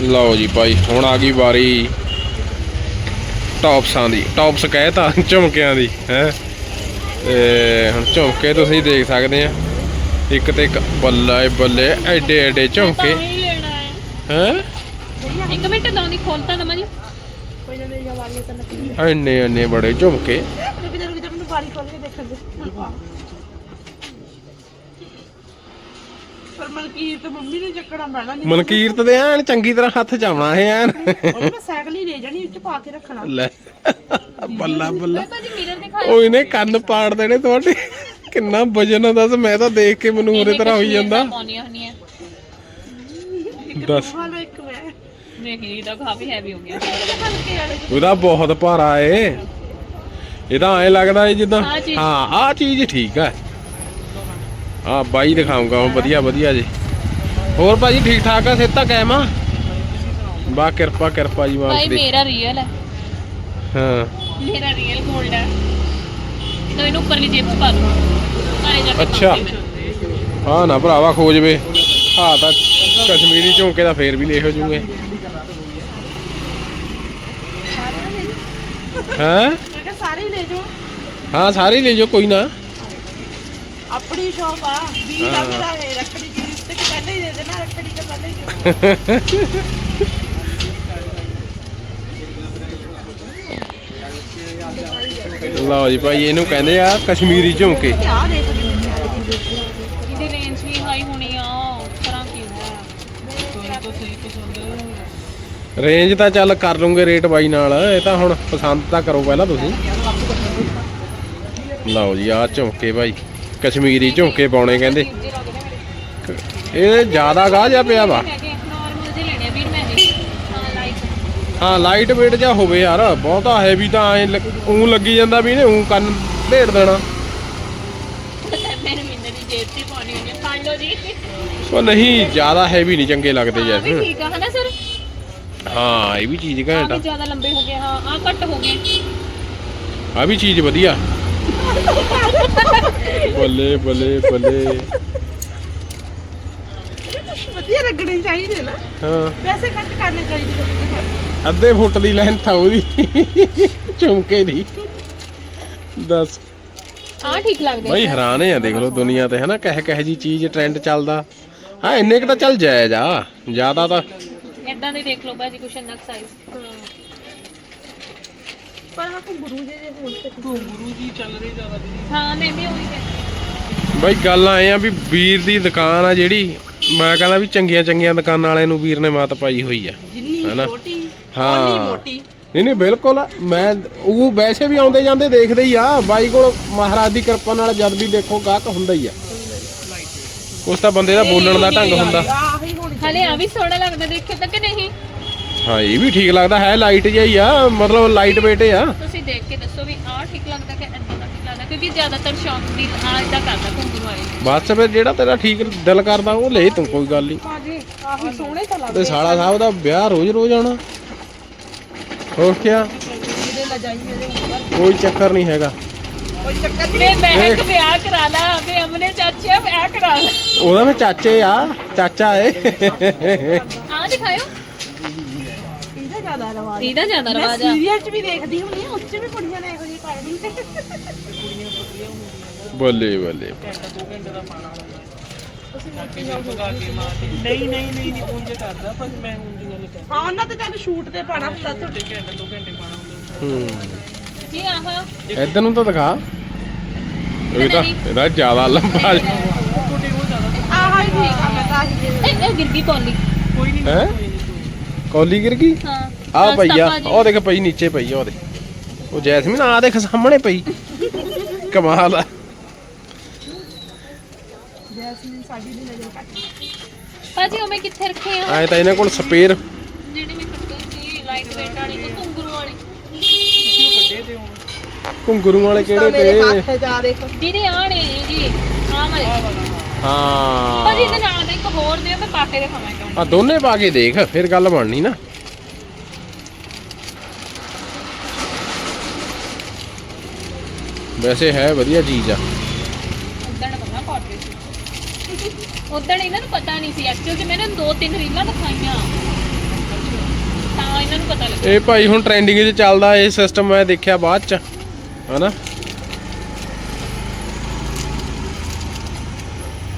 ਲਓ ਜੀ ਭਾਈ ਹੁਣ ਆ ਗਈ ਵਾਰੀ ਟੌਪਸਾਂ ਦੀ। ਟੌਪਸ ਕਹਿਤਾ ਝੁਮਕਿਆਂ ਦੀ ਹੈ? ਤੇ ਹੁਣ ਝੁਮਕੇ ਤੁਸੀਂ ਦੇਖ ਸਕਦੇ ਆ। ਇੱਕ ਤੇ ਇੱਕ ਬੱਲੇ ਬੱਲੇ ਐਡੇ ਐਡੇ ਝੁਮਕੇ। ਹੀ ਇੱਕ ਮਿੰਟ ਲਾਉਂਦੀ ਖੋਲਤਾ ਦਮਾ ਜੀ। ਕੋਈ ਨਾ ਮੇਰੀ ਵਾਲੀਆਂ ਤਾਂ ਨਕਲੀ ਐਨੇ ਐਨੇ ਬੜੇ ਝੁਮਕੇ। ਰੁਕ ਜਾ ਰੁਕ ਜਾ ਮੈਨੂੰ ਵਾਲੀ ਖੋਲ ਕੇ ਦੇਖਣ ਦੇ। ਪਰ ਮਲਕੀਰ ਤੇ ਮੰਮੀ ਨੇ ਚੱਕਣਾ ਪੈਣਾ ਨਹੀਂ ਮਨਕੀਰਤ ਦੇ ਐਨ ਚੰਗੀ ਤਰ੍ਹਾਂ ਹੱਥ ਚ ਆਉਣਾ ਇਹ ਐਨ। ਉਹਨੂੰ ਮੈਂ ਸਾਈਕਲ ਹੀ ਲੈ ਜਾਣੀ ਉੱਚ ਪਾ ਕੇ ਰੱਖਣਾ। ਲੈ ਬੱਲਾ ਬੱਲਾ। ਭਾਜੀ ਮਿਰਰ ਦਿਖਾਓ ਉਹ ਇਹਨੇ ਕੰਨ ਪਾੜ ਦੇਣੇ ਤੁਹਾਡੇ। ਕਿੰਨਾ ਵਜਨ ਆ ਦੱਸ ਮੈਂ ਤਾਂ ਦੇਖ ਕੇ ਮੈਨੂੰ ਉਰੇ ਤਰ੍ਹਾਂ ਹੋਈ ਜਾਂਦਾ। ਪਾਉਣੀਆਂ ਹੁੰਦੀਆਂ ਦੱਸ। ਹਾਲੋ ਇੱਕ ਮੈਂ। ਨਹੀਂ ਤਾਂ ਕਾਫੀ ਹੈਵੀ ਹੋ ਗਿਆ। ਹਲਕੇ ਵਾਲੇ। ਉਹਦਾ ਬਹੁਤ ਭਾਰਾ ਏ। ਇਹ ਤਾਂ ਐ ਲੱਗਦਾ ਏ ਜਿੱਦਾਂ। ਹਾਂ ਆਹ ਚੀਜ਼ ਠੀਕ ਆ। ਆ ਬਾਈ ਦਿਖਾਉਂਗਾ ਉਹ ਵਧੀਆ ਵਧੀਆ ਜੀ। ਹੋਰ ਭਾਜੀ ਠੀਕ ਠਾਕ ਆ? ਸਿੱਧਾ ਕਾਇਮ ਆ? ਬਾ ਕਿਰਪਾ ਕਿਰਪਾ ਜੀ ਭਾਈ ਮਾਲਕ ਦੀ ਮੇਰਾ ਰੀਅਲ ਹੈ ਹਾਂ। ਮੇਰਾ ਰੀਅਲ 골ਡ ਹੈ ਤਾਂ ਇਹਨੂੰ ਉੱਪਰਲੀ ਜੇਬ 'ਚ ਪਾ ਦੋ ਘਰੇ ਜਾ ਕੇ ਅੱਛਾ। ਪਾਉਂਗੀ ਮੈਂ। ਹਾਂ ਨਾ ਭਰਾਵਾ ਖੋਜਵੇ ਹਾਂ ਤਾਂ ਕਸ਼ਮੀਰੀ ਝੁਮਕੇ ਦਾ ਫੇਰ ਵੀ ਲੈ ਹੋ ਜੂਗੇ। ਹਾਂ? ਮੈਂ ਕਿਹਾ ਸਾਰੇ ਹੀ ਲੈ ਜਾਓ। ਹਾਂ ਸਾਰੇ ਲੈ ਜਾਓ ਕੋਈ ਨਾ। ਆਪਣੀ ਸ਼ੌਪ ਆ ਵੀ ਦਾ ਹਾਂ। ਰੱਖੜੀ ਦੀ ਤੇ ਕਿ ਪਹਿਲਾਂ ਹੀ ਦੇ ਦੇਣਾ ਰੱਖੜੀ ਤੋਂ ਪਹਿਲਾਂ ਹੀ। ਲਓ ਜੀ ਭਾਈ ਇਹਨੂੰ ਕਹਿੰਦੇ ਆ ਕਸ਼ਮੀਰੀ ਝੁਮਕੇ ਆ ਦੇਖ ਇਹਦੀ ਰੇਂਜ ਵੀ ਹਾਈ ਹੋਣੀ ਆ ਕਰਾਂ ਕੀ ਹੈ ਰੇਂਜ ਤਾਂ ਚੱਲ ਕਰ ਲੂੰਗੇ ਰੇਟ ਬਾਈ ਨਾਲ ਇਹ ਤਾਂ ਹੁਣ ਪਸੰਦ ਤਾਂ ਕਰੋ ਪਹਿਲਾਂ ਤੁਸੀਂ। ਲਓ ਜੀ ਆ ਝੁਮਕੇ ਭਾਈ ਕਸ਼ਮੀਰੀ ਝੁਮਕੇ ਪਾਉਣੇ ਕਹਿੰਦੇ। ਇਹ ਜ਼ਿਆਦਾ ਗਾਹ ਜਾ ਪਿਆ ਵਾ। ਹਾਂ ਲਾਈਟ weight ਜਾਂ ਹੋਵੇ ਯਾਰ ਬਹੁਤਾ ਹੈਵੀ ਤਾਂ ਐ ਉਂ ਲੱਗੀ ਜਾਂਦਾ ਵੀ ਇਹਨੇ ਉਂ ਕੰਨ ਢੇੜ ਦੇਣਾ। ਉਹ ਨਹੀਂ ਜ਼ਿਆਦਾ ਹੈਵੀ ਨਹੀਂ ਚੰਗੇ ਲੱਗਦੇ ਯਾਰ। ਠੀਕ ਆ ਹਨਾ ਸਰ? ਹਾਂ ਇਹ ਵੀ ਚੀਜ਼ ਘੈਂਟ ਆ। ਜ਼ਿਆਦਾ ਲੰਬੇ ਹੋ ਗਏ ਹਾਂ ਆ ਘੱਟ ਹੋ ਗਏ। ਆ ਵੀ ਚੀਜ਼ ਵਧੀਆ। ਬੱਲੇ ਬੱਲੇ ਬੱਲੇ। ਵਧੀਆ ਲੱਗਣੇ ਚਾਹੀਦੇ ਨਾ। ਹਾਂ। ਵੈਸੇ ਕੱਟ ਕਰਨੇ ਚਾਹੀਦੇ ਅੱਧੇ ਫੁੱਟ ਦੀ ਲੈਂਥ ਆ ਉਹਦੀ। ਝੁਮਕੇ ਦੀ। ਦੱਸ। ਆ ਠੀਕ ਲੱਗਦੇ ਬਈ ਹੈਰਾਨ ਆ ਦੇਖ ਲਓ ਦੁਨੀਆ ਤੇ ਹਨਾ? ਕਹਿ ਕਹਿ ਜੀ ਚੀਜ਼ ਟ੍ਰੈਂਡ ਚੱਲਦਾ। ਹਾਂ ਇੰਨੇ ਕੁ ਤਾਂ ਚੱਲ ਜਾਇਜ਼ ਆ। ਜ਼ਿਆਦਾ ਤਾਂ ਇਦਾਂ ਦੇ ਦੇਖ ਲਓ ਭਾਜੀ ਕੁਸ਼ਨ ਨਕ ਸਾਈਜ਼ ਪਰ ਹਾਂ ਕੋ ਗੁਰੂ ਜੀ ਦੇ ਹੁਣ ਤੇ ਹਾਂ ਮੈਂ ਵੀ ਉਹੀ ਕਹਿੰਦੀ ਬਈ ਗੱਲ ਆਏ ਆ ਵੀ ਵੀਰ ਦੀ ਦੁਕਾਨ ਆ ਜਿਹੜੀ ਮੈਂ ਕਹਿੰਦਾ ਵੀ ਚੰਗੀਆਂ ਚੰਗੀਆਂ ਦੁਕਾਨਾਂ ਵਾਲਿਆਂ ਨੂੰ ਵੀਰ ਨੇ ਮਾਤ ਪਾਈ ਹੋਈ ਆ ਜਿੰਨੀ ਹੈਨਾ? ਹਾਂ। ਮੋਟੀ। ਨਹੀਂ ਨਹੀਂ ਬਿਲਕੁਲ ਮੈਂ ਉਹ ਵੈਸੇ ਵੀ ਆਉਂਦੇ ਜਾਂਦੇ ਦੇਖਦੇ ਹੀ ਆ। ਬਾਈ ਕੋਲ ਮਹਾਰਾਜ ਦੀ ਕਿਰਪਾ ਨਾਲ ਜਦ ਵੀ ਦੇਖੋ ਗਾਹਕ ਹੁੰਦਾ ਹੀ ਆ। ਉਸ ਤਾਂ ਬੰਦੇ ਦਾ ਬੋਲਣ ਦਾ ਢੰਗ ਹੁੰਦਾ। ਆਹੀ ਹੋਣੀ ਹਲੇ ਆ ਵੀ ਸੋਹਣਾ ਲੱਗਦਾ ਦੇਖੇ ਤਾਂ ਕਿ ਨਹੀਂ? ਹਾਂ ਇਹ ਵੀ ਠੀਕ ਲੱਗਦਾ ਹੈ ਲਾਈਟ ਜਿਹਾ ਹੀ ਆ ਮਤਲਬ ਲਾਈਟ weight ਆ। ਤੁਸੀਂ ਦੇਖ ਕੇ ਦੱਸੋ ਵੀ ਆਹ ਠੀਕ ਲੱਗਦਾ ਕਿ ਏਦਾਂ ਦਾ ਠੀਕ ਲੱਗਦਾ ਕਿਉਂਕਿ ਜ਼ਿਆਦਾਤਰ ਸ਼ੌਂਕ ਦੀ ਆ ਇਦਾਂ ਕਰਦਾ ਘੁੰਗਰੂ ਵਾਲੇ ਬਸ ਫਿਰ ਜਿਹੜਾ ਤੇਰਾ ਠੀਕ ਦਿਲ ਕਰਦਾ ਉਹ ਲੈ ਤੂੰ ਕੋਈ ਗੱਲ ਨਹੀਂ ਭਾਜੀ ਆਹੀ ਸੋਹਣੇ ਤਾਂ ਤੇ ਸਾਲਾ ਸਾਹਿਬ ਦਾ ਵਿਆਹ ਰੋਜ਼ ਰੋਜ਼ ਆਉਣਾ। ਹੋਰ ਕੀ ਕੋਈ ਚੱਕਰ ਨਹੀਂ ਹੈਗਾ। ਕੋਈ ਚੱਕਰ ਨਹੀਂ ਵੇ ਬਹਿਕ ਵਿਆਹ ਕਰਾ ਲਾ ਵੇ ਅਮਨੇ ਚਾਚੇ ਵਿਆਹ ਕਰਾ ਲਾ। ਉਹਦਾ ਮੈਂ ਚਾਚੇ ਆ ਚਾਚਾ ਏ। ਆ ਦਿਖਾਇਓ। ਰਵਾਜ ਇਹਦਾ ਜ਼ਿਆਦਾ ਮੈਂ ਰਵਾਜ ਆ। ਸੀਰੀਅਲ 'ਚ ਵੀ ਦੇਖਦੀ ਹੁੰਦੀ ਆ ਉੱਚ ਵੀ ਕੁੜੀਆਂ ਨੇ ਇਹੋ ਜਿਹੀ ਪਾਈ ਬੱਲੇ ਬੱਲੇ। ਨਹੀਂ ਨਹੀਂ ਨਹੀਂ ਨਹੀਂ ਉਂਝ ਕਰਦਾ ਪਰ ਮੈਂ ਉਂਝ ਗੱਲ ਕਰ ਹਾਂ। ਉਹਨਾਂ ਤੇ ਚੱਲ ਸ਼ੂਟ ਤੇ ਪਾਣਾ ਹੁੰਦਾ ਤੁਹਾਡੇ ਘੰਟੇ ਦੋ ਘੰਟੇ ਪਾਣਾ ਹੁੰਦਾ। ਹੂੰ। ਜੀ ਆਹ। ਇੱਧਰ ਨੂੰ ਤਾਂ ਦਿਖਾ। ਇਹ ਤਾਂ ਇਹਦਾ ਜ਼ਿਆਦਾ ਲੰਬਾ ਤੁਹਾਡੇ ਉਹ ਜ਼ਿਆਦਾ ਆਹ ਹੀ ਠੀਕ ਆ ਮੈਂ ਤਾਂ ਆਹੀ ਇਹ ਇਹ ਗਿਰਗੀ ਕੌਲੀ। ਕੋਈ ਨਹੀਂ ਹੈ ਕੌਲੀ ਗਿਰ ਗਈ? ਹਾਂ। ਆ ਪਈ ਆ। ਉਹ ਦੇਖ ਪਈ ਨੀਚੇ ਪਈ ਆ ਉਹਦੇ ਉਹ ਜੈਸਮੀਨ ਆ ਦੇਖ ਸਾਹਮਣੇ ਪਈ ਕਮਾਲ ਆ। ਜੈਸਮੀਨ ਸਾਡੀ ਦੀ ਨਜ਼ਰ ਕੱਟ ਭਾਜੀ ਉਹ ਮੈਂ ਕਿੱਥੇ ਰੱਖੇ ਆ? ਐ ਤਾਂ ਇਹਨਾਂ ਕੋਲ ਸਪੇਅਰ। ਜਿਹੜੇ ਮੈਂ ਕੱਟੇ ਸੀ ਲਾਈਟ ਵੇਟ ਵਾਲੀ ਤੇ ਘੁੰਗਰੂ ਵਾਲੇ। ਘੁੰਗਰੂ ਵਾਲੇ ਕਿਹੜੇ ਮੇਰੇ ਤੇ? ਹੱਥ ਜਾ ਦੇਖ। ਦੀਦੀ ਆ ਨੇ ਜੀ ਆ ਵਾਲੇ। ਹਾਂ। ਭਾਜੀ ਇਹਦੇ ਨਾਲ ਦਾ ਇੱਕ ਹੋਰ ਦਿਓ ਮੈਂ ਪਾ ਕੇ ਦਿਖਾਵਾਂ ਇੱਕ ਮਿੰਟ ਆ ਦੋਨੇ ਪਾ ਕੇ ਦੇਖ ਫਿਰ ਗੱਲ ਬਣਨੀ ਨਾ। ਵੈਸੇ ਹੈ ਵਧੀਆ ਚੀਜ਼ ਆ। ਪਤਾ ਸੀ ਉਦਣ ਇਹਨਾਂ ਨੂੰ ਪਤਾ ਨਹੀਂ ਸੀ। ਐਕਚੁਅਲ ਚ ਮੈਂ ਨਾ ਦੋ ਤਿੰਨ ਰੀਲਾਂ ਦਿਖਾਈਆਂ। ਨੂੰ ਪਤਾ ਲੱਗੇ ਇਹ ਭਾਈ ਹੁਣ ਟ੍ਰੈਂਡਿੰਗ 'ਚ ਚੱਲਦਾ ਇਹ ਸਿਸਟਮ ਮੈਂ ਦੇਖਿਆ ਬਾਅਦ 'ਚ। ਹਨਾ?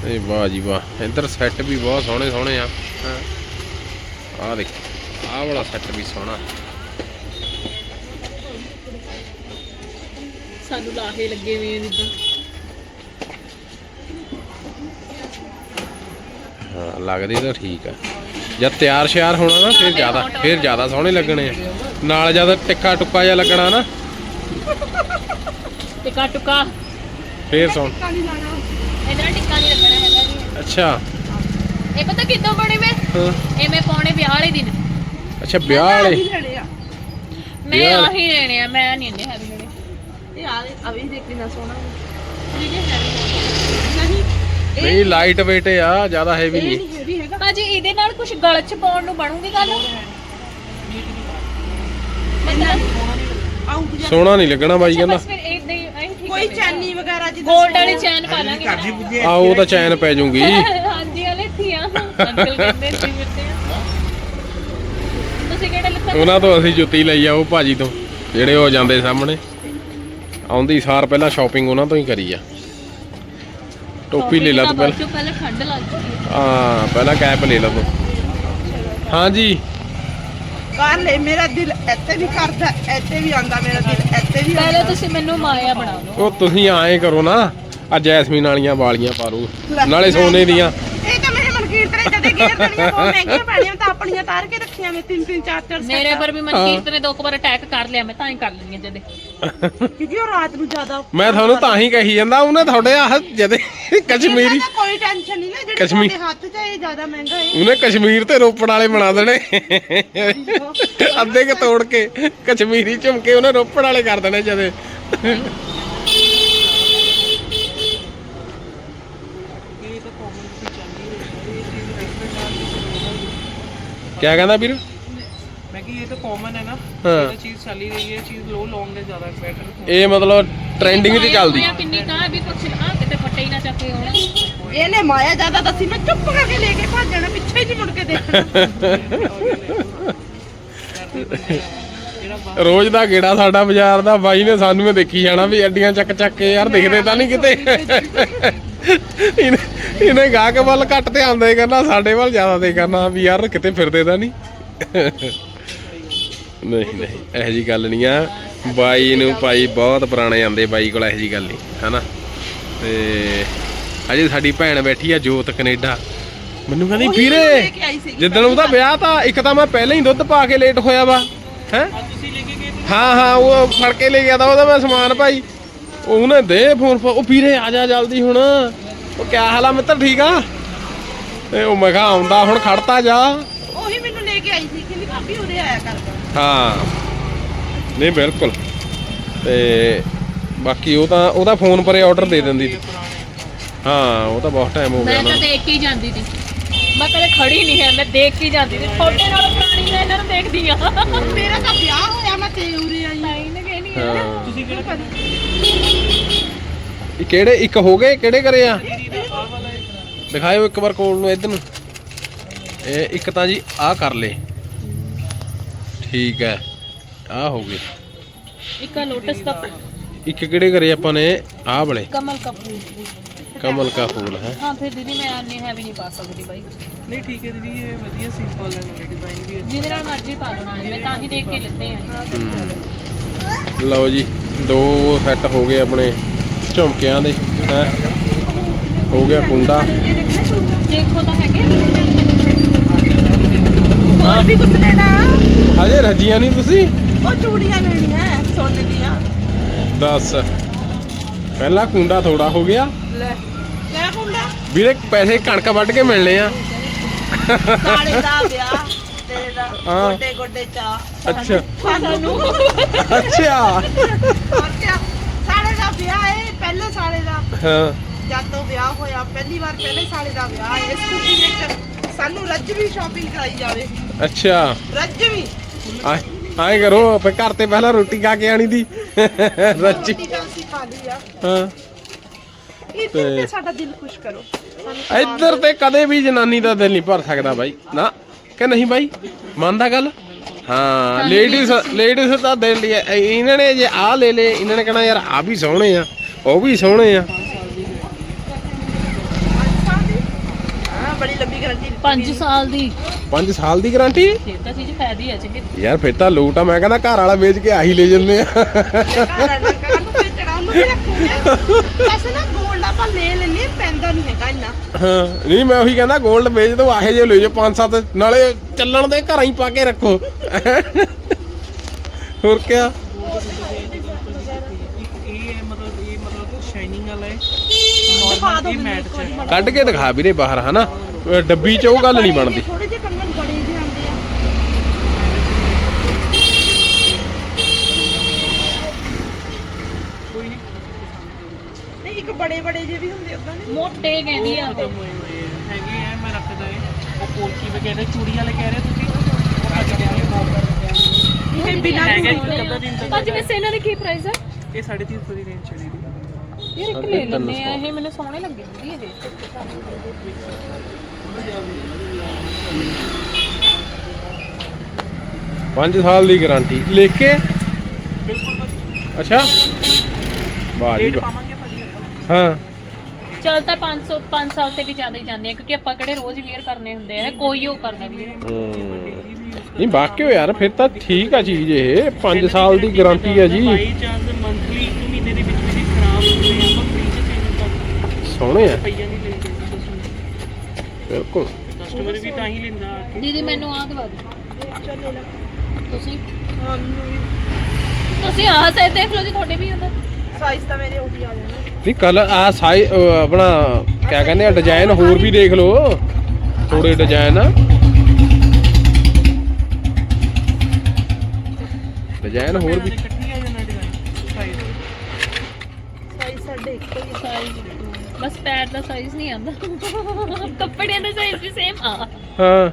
ਇਹ ਵਾਹ ਜੀ ਵਾਹ। ਇੱਧਰ ਸੈੱਟ ਵੀ ਬਹੁਤ ਸੋਹਣੇ ਸੋਹਣੇ ਆ ਆਹ ਦੇਖ ਆਹ ਵਾਲਾ ਸੈੱਟ ਵੀ ਸੋਹਣਾ। ਸਾਨੂੰ ਲਾਹੇ ਲੱਗੇ ਹੋਏ ਆ ਜਿੱਦਾਂ। ਹਾਂ ਲੱਗਦੇ ਤਾਂ ਠੀਕ ਆ। ਜਦ ਤਿਆਰ ਸ਼ਿਆਰ ਹੋਣਾ ਨਾ ਫਿਰ ਜ਼ਿਆਦਾ ਫਿਰ ਜ਼ਿਆਦਾ ਸੋਹਣੇ ਲੱਗਣੇ ਆ। ਨਾਲ ਜਦ ਟਿੱਕਾ ਟੁੱਕਾ ਜਿਹਾ ਲੱਗਣਾ ਨਾ ਟਿੱਕਾ ਟੁੱਕਾ। ਫਿਰ ਸੋਹਣ। ਇਹਦਾ ਟਿੱਕਾ ਨਹੀਂ ਲੱਗਣਾ ਹੈਗਾ ਜੀ। ਅੱਛਾ। ਇਹ ਪਤਾ ਕਿੱਦੋਂ ਬਣੇ ਮੈਂ? ਹਾਂ। ਇਹ ਮੈਂ ਪਾਉਣੇ ਵਿਆਹ ਵਾਲੇ ਦਿਨ। ਅੱਛਾ ਵਿਆਹ ਵਾਲੇ। ਮੈਂ। ਆਹੀ ਲੈਣੇ ਆ। ਮੈਂ ਨਹੀਂ ਲੈਣੇ ਇਹ ਨਹੀਂ ਲਾਈਟ weight ਆ ਜ਼ਿਆਦਾ ਹੈਵੀ ਨਹੀਂ। ਨਹੀਂ ਹੈਵੀ ਹੈਗਾ। ਭਾਜੀ ਇਹਦੇ ਨਾਲ ਕੁਝ ਗਲ ਚ ਪਾਉਣ ਨੂੰ ਬਣੂਗੀ ਗੱਲ? ਸੋਹਣਾ ਨਹੀਂ ਲੱਗਣਾ ਬਾਈ ਕਹਿੰਦਾ। ਬਸ ਫਿਰ ਠੀਕ ਕੋਈ ਚੈਨੀ ਵਗੈਰਾ ਜਿੱਦਾਂ ਗੋਲਡ ਵਾਲੀ ਚੈਨ ਪਾ ਲਾਂਗੇ। ਆ ਉਹ ਤਾਂ ਚੈਨ ਪੈ ਜੂਗੀ। ਹਾਂਜੀ ਹਲੇ ਥੀਆਂ ਅੰਕਲ ਕਹਿੰਦੇ ਸੀ ਮਿੱਤੇ ਤੁਸੀਂ ਕਿਹੜਾ ਲਿਖਿਆ ਉਹਨਾਂ ਤੋਂ ਅਸੀਂ ਜੁੱਤੀ ਲਈ ਆ ਉਹ ਭਾਜੀ ਤੋਂ। ਜਿਹੜੇ ਉਹ ਜਾਂਦੇ ਸਾਹਮਣੇ। ਆਉਂਦੀ ਸਾਰ ਪਹਿਲਾਂ ਸ਼ਾਪਿੰਗ ਉਹਨਾਂ ਤੋਂ ਹੀ ਕਰੀ ਆ। ਟੋਪੀ ਲੈ ਲਾ ਤੂੰ ਪਹਿਲਾਂ। ਪਹਿਲਾਂ ਪਹਿਲਾਂ ਠੰਡ ਲੱਗ ਚੁੱਕੀ ਹੈ। ਹਾਂ ਪਹਿਲਾਂ ਕੈਪ ਲੈ ਲਾ ਤੂੰ। ਹਾਂਜੀ। ਕਰ ਲੈ ਮੇਰਾ ਦਿਲ ਇੱਥੇ ਵੀ ਕਰਦਾ ਇੱਥੇ ਵੀ ਆਉਂਦਾ ਮੇਰਾ ਦਿਲ ਇੱਥੇ ਵੀ ਪਹਿਲਾਂ ਆਉਂਦਾ। ਤੁਸੀਂ ਮੈਨੂੰ ਮਾਇਆ ਬਣਾ ਲਓ ਉਹ ਤੁਸੀਂ ਐਂ ਕਰੋ ਨਾ ਆ ਜੈਸਮੀਨ ਵਾਲੀਆਂ ਵਾਲੀਆਂ ਪਾ ਲਓ ਨਾਲੇ ਸੋਨੇ ਦੀਆਂ। ਇਹ ਤਾਂ ਮੇਰੇ ਮਨਕੀਰਤ ਨੇ ਜਦੇ ਗੇਰ ਦੇਣੀਆਂ ਬਹੁਤ ਮਹਿੰਗੀਆਂ ਪੈਣੀਆਂ ਤਾਂ ਆਪਣੀਆਂ ਤਾਰ ਕੇ ਰੱਖੀਆਂ ਮੈਂ ਤਿੰਨ ਤਿੰਨ ਚਾਰ ਚਾਰ ਮੇਰੇ ਪਰ ਵੀ ਮਨਕੀਰਤ ਨੇ ਦੋ ਕੁ ਵਾਰ ਅਟੈਕ ਕਰ ਲਿਆ ਮੈਂ ਤਾਂ ਹੀ ਕਰ ਲੈਣੀ ਜਦੇ। ਕਿਉਂਕਿ ਉਹ ਰਾਤ ਨੂੰ ਜ਼ਿਆਦਾ ਮੈਂ ਤੁਹਾਨੂੰ ਤਾਂ ਹੀ ਕਹੀ ਜਾਂਦਾ ਉਹਨੇ ਤੁਹਾਡੇ ਆਹ ਜਦੇ ਕਸ਼ਮੀਰੀ ਇਹਨਾਂ ਦਾ ਕੋਈ ਟੈਨਸ਼ਨ ਨਹੀਂ ਨਾ ਜਿਹੜੇ ਕਸ਼ਮੀਰ- ਤੁਹਾਡੇ ਹੱਥ 'ਚ ਇਹ ਜ਼ਿਆਦਾ ਮਹਿੰਗਾ ਹੈ। ਉਹਨੇ ਕਸ਼ਮੀਰ ਤੇ ਰੋਪੜ ਵਾਲੇ ਬਣਾ ਦੇਣੇ। ਅੱਧੇ ਕੇ ਤੋੜ ਕੇ ਕਸ਼ਮੀਰੀ ਝੁਮਕੇ ਉਹਨੇ ਰੋਪੜ ਵਾਲੇ ਕਰ ਦੇਣੇ ਜਦੇ ਇਹ ਤਾਂ ਕਾਮਨ ਸੀ ਚੱਲ ਹੀ ਰਹੀ ਹੈ ਇਹ ਚੀਜ਼ ਕਿਆ ਕਹਿੰਦਾ ਵੀਰ? ਮੈਂ ਕਿ ਇਹ ਤਾਂ ਕਾਮਨ ਹੈ ਨਾ। ਹਾਂ। ਇਹ ਤਾਂ ਚੀਜ਼ ਚੱਲ ਹੀ ਰਹੀ ਹੈ ਚੀਜ਼ ਲੋ ਲੌਂਗ ਹੈ ਜ਼ਿਆਦਾ ਬੈਟਰ ਇਹ ਮਤਲਬ ਟ੍ਰੈਂਡਿੰਗ 'ਚ ਚੱਲਦੀ। ਹੋਇਆ ਕਿੰਨੀ ਕਾ ਵੀ ਕੁਛ ਨਾ ਕਿਤੇ ਫੱਟੇ ਹੀ ਨਾ ਚੱਕੇ ਹੋਣ। ਇਹਨੇ ਮਾਇਆ ਜ਼ਿਆਦਾ ਦੱਸੀ ਮੈਂ ਚੁੱਪ ਕਰਕੇ ਲੈ ਕੇ ਭੱਜ ਜਾਣਾ ਪਿੱਛੇ ਹੀ ਨਹੀਂ ਮੁੜ ਕੇ ਦੇਖਣਾ। ਜਿਹੜਾ ਬਾਹਰ ਰੋਜ਼ ਦਾ ਗੇੜਾ ਸਾਡਾ ਬਾਜ਼ਾਰ ਦਾ ਬਾਈ ਨੇ ਸਾਨੂੰ ਦੇਖੀ ਜਾਣਾ ਵੀ ਅੱਡੀਆਂ ਚੱਕ ਚੱਕ ਕੇ ਯਾਰ ਦਿਖਦੇ ਤਾਂ ਨਹੀਂ ਕਿਤੇ। ਇਹਨੇ ਇਹਨੇ ਗਾਹਕ ਵੱਲ ਘੱਟ ਧਿਆਨ ਦੇ ਕਰਨਾ ਸਾਡੇ ਵੱਲ ਜ਼ਿਆਦਾ ਦੇ ਕਰਨਾ ਵੀ ਯਾਰ ਕਿਤੇ ਫਿਰਦੇ ਤਾਂ ਨਹੀਂ। ਨਹੀਂ ਨਹੀਂ ਇਹੋ ਜੀ ਗੱਲ ਨਹੀਂ ਆ। ਬਾਈ ਨੂੰ ਭਾਈ ਬਹੁਤ ਪੁਰਾਣੇ ਆਂਦੇ ਬਾਈ ਕੋਲ ਇਹੋ ਜੀ ਗੱਲ ਨਹੀਂ ਹਨਾ? ਤੇ ਅਜੇ ਸਾਡੀ ਭੈਣ ਬੈਠੀ ਆ ਜੋਤ ਕੈਨੇਡਾ। ਮੈਨੂੰ ਕਹਿੰਦੀ ਵੀਰੇ ਜਿੱਦਣ ਉਹਦਾ ਵਿਆਹ ਤਾਂ ਇੱਕ ਤਾਂ ਮੈਂ ਪਹਿਲਾਂ ਹੀ ਦੁੱਧ ਪਾ ਕੇ ਲੇਟ ਹੋਇਆ ਵਾ ਹੈ? ਹਾਂ ਹਾਂ ਉਹ ਫੜ ਕੇ ਲੈ ਗਿਆ ਤਾਂ ਉਹਦਾ ਮੈਂ ਸਮਾਨ ਭਾਈ। ਉਹਨੇ ਦੇ ਫੋਨ ਉਹ ਵੀਰੇ ਆ ਜਾ ਜਲਦੀ ਹੁਣ। ਉਹ ਕਿਆ ਹਾਲ ਆ ਮਿੱਤਰ ਠੀਕ ਆ? ਤੇ ਉਹ ਮੈਂ ਕਿਹਾ ਆਉਂਦਾ ਹੁਣ ਖੜਤਾ ਜਾ। ਉਹੀ ਮੈਨੂੰ ਲੈ ਕੇ ਆਈ ਸੀ ਕਹਿੰਦੀ ਭਾਬੀ ਉਰੇ ਆਇਆ ਕਰ। ਹਾਂ। ਨਹੀਂ ਬਿਲਕੁਲ। ਤੇ ਬਾਕੀ ਉਹ ਤਾਂ ਉਹਦਾ ਫੋਨ ਪਰੇ ਆਰਡਰ ਦੇ ਦਿੰਦੀ ਸੀ। ਹਾਂ ਉਹ ਤਾਂ ਬਹੁਤ ਟਾਈਮ ਹੋ ਗਿਆ ਮੈਂ ਤਾਂ ਦੇਖ ਕੇ ਹੀ ਜਾਂਦੀ ਸੀ। ਮੈਂ ਕਦੇ ਖੜੀ ਨਹੀਂ ਹੈ ਮੈਂ ਦੇਖ ਕੇ ਹੀ ਜਾਂਦੀ ਸੀ। ਛੋਟੇ ਨਾਲ ਪੁਰਾਣੀ ਮੈਂ ਇਹਨਾਂ ਨੂੰ ਦੇਖਦੀ ਆ ਮੇਰਾ ਤਾਂ ਵਿਆਹ ਹੋਇਆ ਮੈਂ ਤੇ ਉਰੇ ਆਈ ਲਾਈਨ ਕਹਿਣੀ ਹਾਂ। ਤੁਸੀਂ ਕਿਹੜਾ ਇਹ ਕਿਹੜੇ ਇੱਕ ਹੋ ਗਏ ਕਿਹੜੇ ਕਰੇ ਆ? ਦਾ ਹੈ ਦਿਖਾਇਓ ਇੱਕ ਵਾਰ ਕੋਲ ਨੂੰ ਇਧਰ ਨੂੰ। ਇਹ ਇੱਕ ਤਾਂ ਜੀ ਆਹ ਕਰ ਲੇ। ਠੀਕ ਹੈ ਆਹ ਹੋ ਗਏ। ਇੱਕ ਲੋਟਸ ਦਾ ਇੱਕ ਕਿਹੜੇ ਕਰੇ ਆਪਾਂ ਨੇ? ਆਹ ਵਾਲੇ। ਕਮਲ ਕਾ ਫੂਲ ਕਮਲ ਕਾ ਫੂਲ ਹੈ? ਹਾਂ ਫਿਰ ਦੀਦੀ ਮੈਂ ਇੰਨੀ ਹੈਵੀ ਨਹੀਂ ਪਾ ਸਕਦੀ ਬਾਈ। ਨਹੀਂ ਠੀਕ ਹੈ ਦੀਦੀ ਇਹ ਵਧੀਆ ਸਿੰਪਲ ਹੈ ਡਿਜ਼ਾਈਨ ਵੀ ਜਿਹਦੇ ਨਾਲ ਮਰਜ਼ੀ ਪਾ ਲਓ ਮੈਂ ਤਾਂ ਹੀ ਦੇਖ ਕੇ ਆ। ਲਓ ਜੀ ਦੋ ਸੈੱਟ ਹੋ ਗਏ ਆਪਣੇ। ਝੁਮਕਿਆਂ ਦੇ ਹੈ। ਹੋ ਗਿਆ ਕੁੰਡਾ। ਦੇਖੋ ਤਾਂ ਹੈਗੇ। ਹੋਰ ਵੀ ਕੁਝ ਲੈਣਾ? ਹਜੇ ਰੱਜੀਆਂ ਨਹੀਂ ਤੁਸੀਂ? ਉਹ ਚੂੜੀਆਂ ਲੈਣੀਆਂ ਸੋਨੇ ਦੀਆਂ। ਦੱਸ। ਪਹਿਲਾ ਕੁੰਡਾ ਥੋੜਾ ਹੋ ਗਿਆ। ਲੈ ਲੈ ਮੁੰਡਾ ਵੀਰੇ ਪੈਸੇ ਕਣਕ ਵੱਢ ਕੇ ਮਿਲਣੇ ਆ। ਸਾਲੇ ਦਾ ਵਿਆਹ ਤੇਰੇ ਦਾ। ਗੋਡੇ ਗੋਡੇ ਚਾ ਅੱਛਾ। ਸਾਨੂੰ। ਅੱਛਾ। ਅੱਛਾ ਸਾਲੇ ਦਾ ਵਿਆਹ ਹੈ ਪਹਿਲੇ ਸਾਲੇ ਦਾ ਹਾਂ ਜਦ ਤੋਂ ਵਿਆਹ ਹੋਇਆ ਪਹਿਲੀ ਵਾਰ ਪਹਿਲੇ ਸਾਲੇ ਦਾ ਵਿਆਹ ਇਸ ਖੁਸ਼ੀ ਵਿੱਚ ਸਾਨੂੰ ਰੱਜ ਵੀ ਸ਼ਾਪਿੰਗ ਕਰਾਈ ਜਾਵੇ। ਅੱਛਾ। ਰੱਜ ਵੀ ਆਏ ਆਏ ਕਰੋ ਆਪੇ ਘਰ ਤੇ ਪਹਿਲਾਂ ਰੋਟੀ ਖਾ ਕੇ ਆਣੀ ਦੀ। ਰੱਜੀ ਰੋਟੀ ਤਾਂ ਅਸੀਂ ਖਾ ਲਈ ਆ। ਹਾਂ। ਇਹ ਤੇ- ਤੇ ਸਾਡਾ ਦਿਲ ਖੁਸ਼ ਕਰੋ। ਸਾਨੂੰ ਇੱਧਰ ਤੇ ਕਦੇ ਵੀ ਜਨਾਨੀ ਦਾ ਦਿਲ ਨਹੀਂ ਭਰ ਸਕਦਾ ਬਾਈ। ਨਾ ਕਿ ਨਹੀਂ ਬਾਈ? ਮੰਨਦਾ ਗੱਲ? ਹਾਂ ਲੇਡੀਜ਼ ਲੇਡੀਜ਼ ਤਾਂ ਦੇ ਲਈ ਇਹਨਾਂ ਨੇ ਜੇ ਆਹ ਲੈ ਲੇ ਇਹਨਾਂ ਨੇ ਕਹਣਾ ਯਾਰ ਆ ਵੀ ਸੋਹਣੇ ਆ ਉਹ ਵੀ ਸੋਹਣੇ ਆ। ਗਾਰੰਟੀ 5 ਸਾਲ ਦੀ। 5 ਸਾਲ ਦੀ ਗਾਰੰਟੀ ਫਿਰ ਤਾਂ ਚੀਜ਼ ਫਾਇਦੀ ਹੈ ਚੰਗੇ। ਯਾਰ ਫਿਰ ਤਾਂ ਲੋਟ ਆ। ਮੈਂ ਕਹਿੰਦਾ ਘਰ ਵਾਲਾ ਵੇਚ ਕੇ ਆਹੀ ਲੈ ਜੰਨੇ ਆ। ਘਰ ਹਾਂ ਨਹੀਂ ਮੈਂ ਉਹੀ ਕਹਿੰਦਾ 골ਡ ਵੇਚ ਦੋ ਆਹੇ ਜੇ ਲੈ ਜਾਓ ਪੰਜ ਸੱਤ ਨਾਲੇ ਚੱਲਣ ਦੇ ਘਰਾਂ ਹੀ ਪਾ ਕੇ ਰੱਖੋ। ਹੋਰ ਹੈ। ਕੱਢ ਕੇ ਦਿਖਾ ਵੀਰੇ ਬਾਹਰ ਹਨਾ? ਡੱਬੀ 'ਚ ਉਹ ਗੱਲ ਨਹੀਂ ਬਣਦੀ। ਥੋੜੇ ਜਿਹੇ ਕੰਗਣ ਬੜੇ ਜਿਹੇ ਆਉਂਦੇ ਆ। ਕੋਈ ਨਹੀਂ ਨਹੀਂ ਇੱਕ ਬੜੇ ਬੜੇ ਜਿਹੇ ਵੀ ਹੁੰਦੇ ਉਦਾਂ ਦੇ ਮੋਟੇ ਕਹਿੰਦੀ ਆ। ਖਤਮ ਹੋਏ ਹੋਏ ਹੈ। ਹੈਗੇ ਆ ਮੈਂ ਰੱਖਦਾ ਹੈ ਉਹ ਪੋਲਕੀ ਵਗੈਰਾ ਚੂੜੀ ਵਾਲੇ ਕਹਿ ਰਹੇ ਤੁਸੀਂ? ਉਹ ਅੱਜ ਦੇ ਇਹ ਬਿਨਾਂ ਚੂੜੀ ਤੱਕ ਭਾਜੀ ਵੈਸੇ ਇਹਨਾਂ ਦੀ ਕੀ ਪ੍ਰਾਈਸ ਹੈ ਇਹ 350 ਦੀ ਰੇਂਜ ਚਲੀ ਦੀ। ਯਾਰ ਇੱਕ ਲੈ ਲੈਣੇ ਆ ਇਹ ਮੈਨੂੰ ਸੋਹਣੇ ਲੱਗੇ ਜੀ ਇਹ ਪੰਜ ਸਾਲ ਦੀ ਗਾਰੰਟੀ। ਲਿਖ ਕੇ ਅੱਛਾ। ਵਾਹ ਜੀ ਵਾਹ। ਹਾਂ। ਚਲ ਤਾਂ 500 5 ਸਾਲ ਤੇ ਵੀ ਜ਼ਿਆਦਾ ਹੀ ਜਾਂਦੇ ਆ ਕਿਉਂਕਿ ਆਪਾਂ ਕਿਹੜੇ ਰੋਜ਼ ਵੇਅਰ ਕਰਨੇ ਹੁੰਦੇ ਆ ਕੋਈ ਉਹ ਕਰਦਾ ਵੀ ਨਹੀਂ। ਹਮ। ਨਹੀਂ ਬਾਕੀ ਯਾਰ ਫਿਰ ਤਾਂ ਠੀਕ ਆ ਚੀਜ਼ ਇਹ। 5 ਸਾਲ ਦੀ ਗਾਰੰਟੀ ਹੈ ਜੀ। ਬਾਈ ਚਾਂਸ ਮੰਥਲੀ ਇੱਕ ਮਹੀਨੇ ਦੇ ਵਿੱਚ ਵਿੱਚ ਖਰਾਬ ਹੁੰਦੇ ਆ ਆਪਾਂ ਫ੍ਰੀ ਚ ਚੇਂਜ ਕਰ ਸੋਹਣੇ ਆ। ਪਈਆਂ ਬਿਲਕੁਲ। ਕਸਟਮਰ ਵੀ ਤਾਂ ਹੀ ਲੈਂਦਾ। ਆ ਕੇ। ਦੀਦੀ ਮੈਨੂੰ ਆਹ ਦਵਾ ਦਿਓ। ਤੁਸੀਂ? ਹਾਂ ਮੈਨੂੰ ਵੀ। ਤੁਸੀਂ ਆਹ ਸਾਈਡ ਦੇਖ ਲਓ ਜੀ ਤੁਹਾਡੇ ਵੀ ਹੁੰਦਾ ਸਾਈਜ਼ ਤਾਂ ਮੇਰੇ ਉਹੀ ਆ ਜਾਣਾ। ਨਹੀਂ ਕੱਲ ਆ ਸਾਈ ਆਪਣਾ ਕਿਆ ਕਹਿੰਦੇ ਆ ਡਿਜ਼ਾਈਨ ਹੋਰ ਵੀ ਦੇਖ ਲਓ। ਥੋੜੇ ਡਿਜ਼ਾਈਨ ਆ। ਡਿਜ਼ਾਈਨ ਹੋਰ ਵੀ ਇਕੱਠੀ ਆ ਜਾਣਾ ਡਿਜ਼ਾਈਨ ਸਾਈਜ਼ ਸਾਈਜ਼ ਸਾਡੇ ਇੱਕੋ ਹੀ ਆ। ਸਾਈਜ਼ ਬਸ ਪੈਰ ਦਾ ਸਾਈਜ਼ ਨਹੀਂ ਆਉਂਦਾ। ਕੱਪੜਿਆਂ ਦਾ ਸਾਈਜ਼ ਵੀ ਸੇਮ ਆ। ਹਾਂ।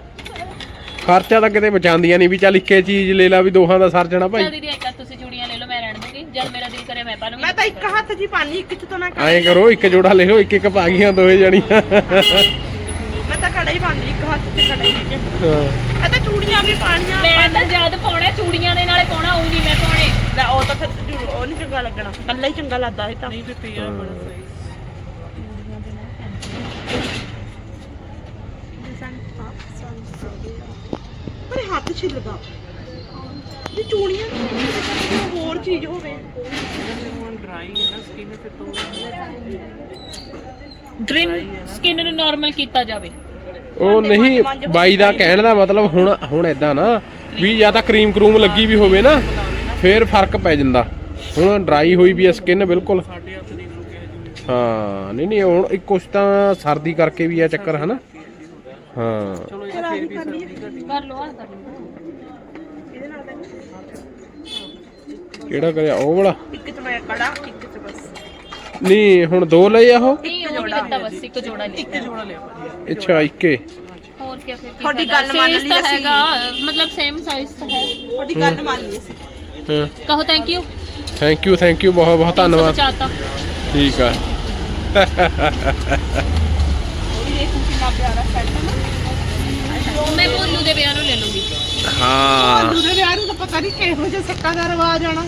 ਖਰਚਾ ਤਾਂ ਕਿਤੇ ਬਚਾਉਂਦੀਆਂ ਨਹੀਂ ਵੀ ਚੱਲ ਇੱਕੇ ਚੀਜ਼ ਲੈ ਲਾ ਵੀ ਦੋਹਾਂ ਦਾ ਸਰ ਜਾਣਾ ਭਾਈ। ਦੀਦੀ ਇੱਕ ਤੁਸੀਂ ਚੂੜੀਆਂ ਲੈ ਲਓ ਮੈਂ ਰਹਿਣ ਦੂੰਗੀ। ਜਦ ਮੇਰਾ ਦਿਲ ਕਰੇ ਮੈਂ ਪਾ ਲੂੰਗੀ। ਮੈਂ ਤਾਂ ਇੱਕ ਹੱਥ 'ਚ ਹੀ ਪਾਣੀ ਇੱਕ 'ਚ ਤਾਂ ਮੈਂ ਐਂ ਕਰੋ ਇੱਕ ਜੋੜਾ ਲੈ ਲਓ ਇੱਕ ਇੱਕ ਪਾ ਗਈਆਂ ਦੋਵੇਂ ਜਣੀਆਂ। ਮੈਂ ਤਾਂ ਕੜਾ ਹੀ ਪਾਉਂਦੀ ਇੱਕ ਹੱਥ 'ਚ ਕੜਾ ਹੀ ਹਾਂ। ਇਹ ਤਾਂ ਚੂੜੀਆਂ ਵੀ ਪਾਣੀਆਂ ਮੈਂ ਤਾਂ ਜਦ ਪਾਉਣਾ ਚੂੜੀਆਂ ਦੇ ਨਾਲੇ ਪਾਉਣਾ ਉਹ ਨਹੀਂ ਮੈਂ ਪਾਉਣੇ। ਲੈ ਉਹ ਤਾਂ ਫਿਰ ਜ਼ਰੂਰ- ਉਹ ਨਹੀਂ ਚੰਗਾ ਲੱਗਣਾ। ਕੱਲਾ ਹੀ ਚੰਗਾ ਲੱਗਦਾ ਇਹ ਤਾਂ। ਨਹੀਂ ਤੇ ਪਿਆ ਬੜਾ ਸਾਈਜ਼ ਪਰ ਹੱਥ ਛਿੱਲਦਾ। ਇਹ ਚੂੜੀਆਂ ਨੀ ਛਿੱਲਦੀਆਂ, ਹੋਰ ਚੀਜ਼ ਹੋਵੇ। ਹੁਣ ਡਰਾਈ ਹੈ ਨਾ ਸਕਿਨ ਫਿਰ ਤੋਂ ਡ੍ਰਿਮ ਸਕਿਨ ਨੂੰ ਨਾਰਮਲ ਕੀਤਾ ਜਾਵੇ। ਉਹ ਨਹੀਂ ਬਾਈ ਦਾ ਕਹਿਣ ਦਾ ਮਤਲਬ ਹੁਣ ਹੁਣ ਇਦਾਂ ਨਾ ਵੀ ਜਾਂ ਤਾਂ ਕਰੀਮ ਕਰੂਮ ਲੱਗੀ ਵੀ ਹੋਵੇ ਨਾ ਫੇਰ ਫ਼ਰਕ ਪੈ ਜਾਂਦਾ। ਹੁਣ ਡਰਾਈ ਹੋਈ ਵੀ ਹੈ ਸਕਿਨ ਬਿਲਕੁਲ। ਸਾਡੇ ਹੱਥ ਜੀ ਹਾਂ ਨਹੀਂ ਨਹੀਂ ਹੁਣ ਇੱਕ ਕੁਛ ਤਾਂ ਸਰਦੀ ਕਰਕੇ ਵੀ ਆ ਚੱਕਰ ਹਨਾ? ਹਾਂ। ਚਲੋ ਇਹ ਫਿਰ ਵੀ ਸਰਦੀ ਘਟੀ ਕਰ ਲਓ ਆ। ਕਰ ਲਓ। ਇਹਦੇ ਨਾਲ ਤਾਂ ਕਿਹੜਾ ਕਰਿਆ? ਉਹ ਵਾਲਾ? ਇੱਕ 'ਚ ਮੈਂ ਕੜਾ ਇੱਕ 'ਚ ਬਸ। ਨਹੀਂ ਹੁਣ ਦੋ ਲਏ ਆ ਉਹ? ਨਹੀਂ ਉਹ ਨਹੀਂ ਦਿੱਤਾ ਬਸ ਇੱਕ ਜੋੜਾ ਲਿਆ। ਜੋੜਾ ਲਿਆ। ਅੱਛਾ ਇੱਕੇ। ਹੋਰ ਕੀ ਫਿਰ? ਤੁਹਾਡੀ? ਗੱਲ ਮੰਨ ਲਈ ਅਸੀਂ। ਹੈਗਾ ਮਤਲਬ ਸੇਮ ਸਾਈਜ਼ ਤਾਂ ਹੈ। ਤੁਹਾਡੀ ਗੱਲ ਮੰਨ ਲਈ ਸੀ ਹਾਂ। ਕਹੋ thank you thank you thank you ਬਹੁਤ ਬਹੁਤ ਧੰਨਵਾਦ। ਠੀਕ ਆ ਉਹ ਵੀ ਦੇਖੋ ਕਿੰਨਾ ਪਿਆਰਾ ਸੈੱਟ ਹੈ ਮੈਂ ਭੋਲੂ ਦੇ ਵਿਆਹ ਨੂੰ ਲੈ ਲੂੰਗੀ ਹਾਂ ਦੂਰੇ ਵਿਆਹ ਨੂੰ ਤਾਂ ਪਤਾ ਨਹੀਂ ਕਿਹੋ ਜਿਹਾ ਸੱਕਾ ਦਾ ਰਿਵਾਜ ਆਣਾ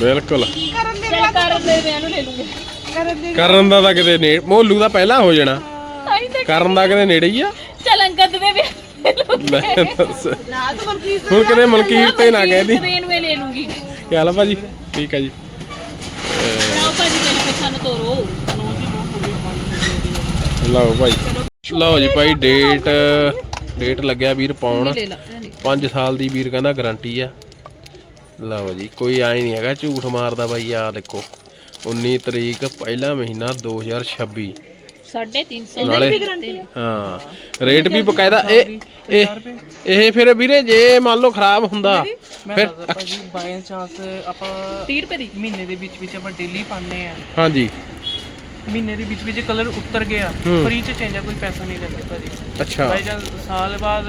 ਬਿਲਕੁਲ। ਕਰਨ ਦੇ ਚੱਲ ਵਿਆਹ ਕਰ ਦੇ ਵਿਆਹ ਨੂੰ ਲੈ ਲੂੰਗੀ। ਕਰਨ ਦੇ ਕਰਨ ਦਾ ਤਾਂ ਕਿਤੇ ਨੇ ਮੋਲੂ ਦਾ ਪਹਿਲਾਂ ਹੋ ਜਾਣਾ। ਆਈ ਤਾਂ ਕਰਨ ਦਾ ਕਿਤੇ ਨੇੜੇ ਹੀ ਆ। ਚੱਲ ਅੰਗਦ ਦੇ ਵਿਆਹ ਲੈ ਲੂੰਗੀ। ਲੈ ਦੱਸ। ਨਾ ਤਾਂ ਮਨਕੀਰ ਹੁਣ ਕਿਤੇ ਮਲਕੀਰ ਤੇ ਨਾ ਕਹਿ ਦੀ। ਟ੍ਰੇਨ ਵੇ ਲੈ ਲੂੰਗੀ। ਕੀ ਹਾਲ ਆ ਭਾਜੀ? ਠੀਕ ਆ ਜੀ। ਰਾਓ ਭਾਜੀ ਮੈਨੂੰ ਪੁੱਛਣ ਤੋਰੋ। ਲਓ ਭਾਈ। ਲਓ ਜੀ ਭਾਈ ਡੇਟ ਡੇਟ ਲੱਗਿਆ ਵੀਰ ਪਾਉਣ। ਲੈ ਲਾ 5 ਸਾਲ ਦੀ ਵੀਰ ਕਹਿੰਦਾ ਗਾਰੰਟੀ ਆ। ਲਓ ਜੀ ਕੋਈ ਆਈ ਨਹੀਂ ਹੈਗਾ ਝੂਠ ਮਾਰਦਾ ਬਾਈ ਆ ਦੇਖੋ। 19 ਤਰੀਕ ਪਹਿਲਾ ਮਹੀਨਾ 2026 350 ਨਾਲੇ ਹਾਂ ਰੇਟ ਵੀ ਬਕਾਇਦਾ ਇਹ ਇਹ ਇਹ ਫਿਰ ਵੀਰੇ ਜੇ ਮੰਨ ਲਓ ਖਰਾਬ ਹੁੰਦਾ ਮੈਂ ਫਿਰ ਦੱਸਦਾ ਭਾਜੀ ਬਾਈ ਚਾਂਸ ਆਪਾਂ 30 ਰੁਪਏ ਦੀ। ਮਹੀਨੇ ਦੇ ਵਿੱਚ ਵਿੱਚ ਆਪਾਂ ਡੇਲੀ ਪਾਉਂਦੇ ਆ ਹਾਂਜੀ। ਮਹੀਨੇ ਦੇ ਵਿੱਚ ਵਿੱਚ ਕਲਰ ਉਤਰ ਗਿਆ ਹੂੰ। ਫ੍ਰੀ ਚ ਚੇਂਜ ਆ ਕੋਈ ਪੈਸਾ ਨਹੀਂ ਲੱਗਦਾ ਭਾਜੀ। ਅੱਛਾ। ਬਾਈ ਚਾਂਸ ਸਾਲ ਬਾਅਦ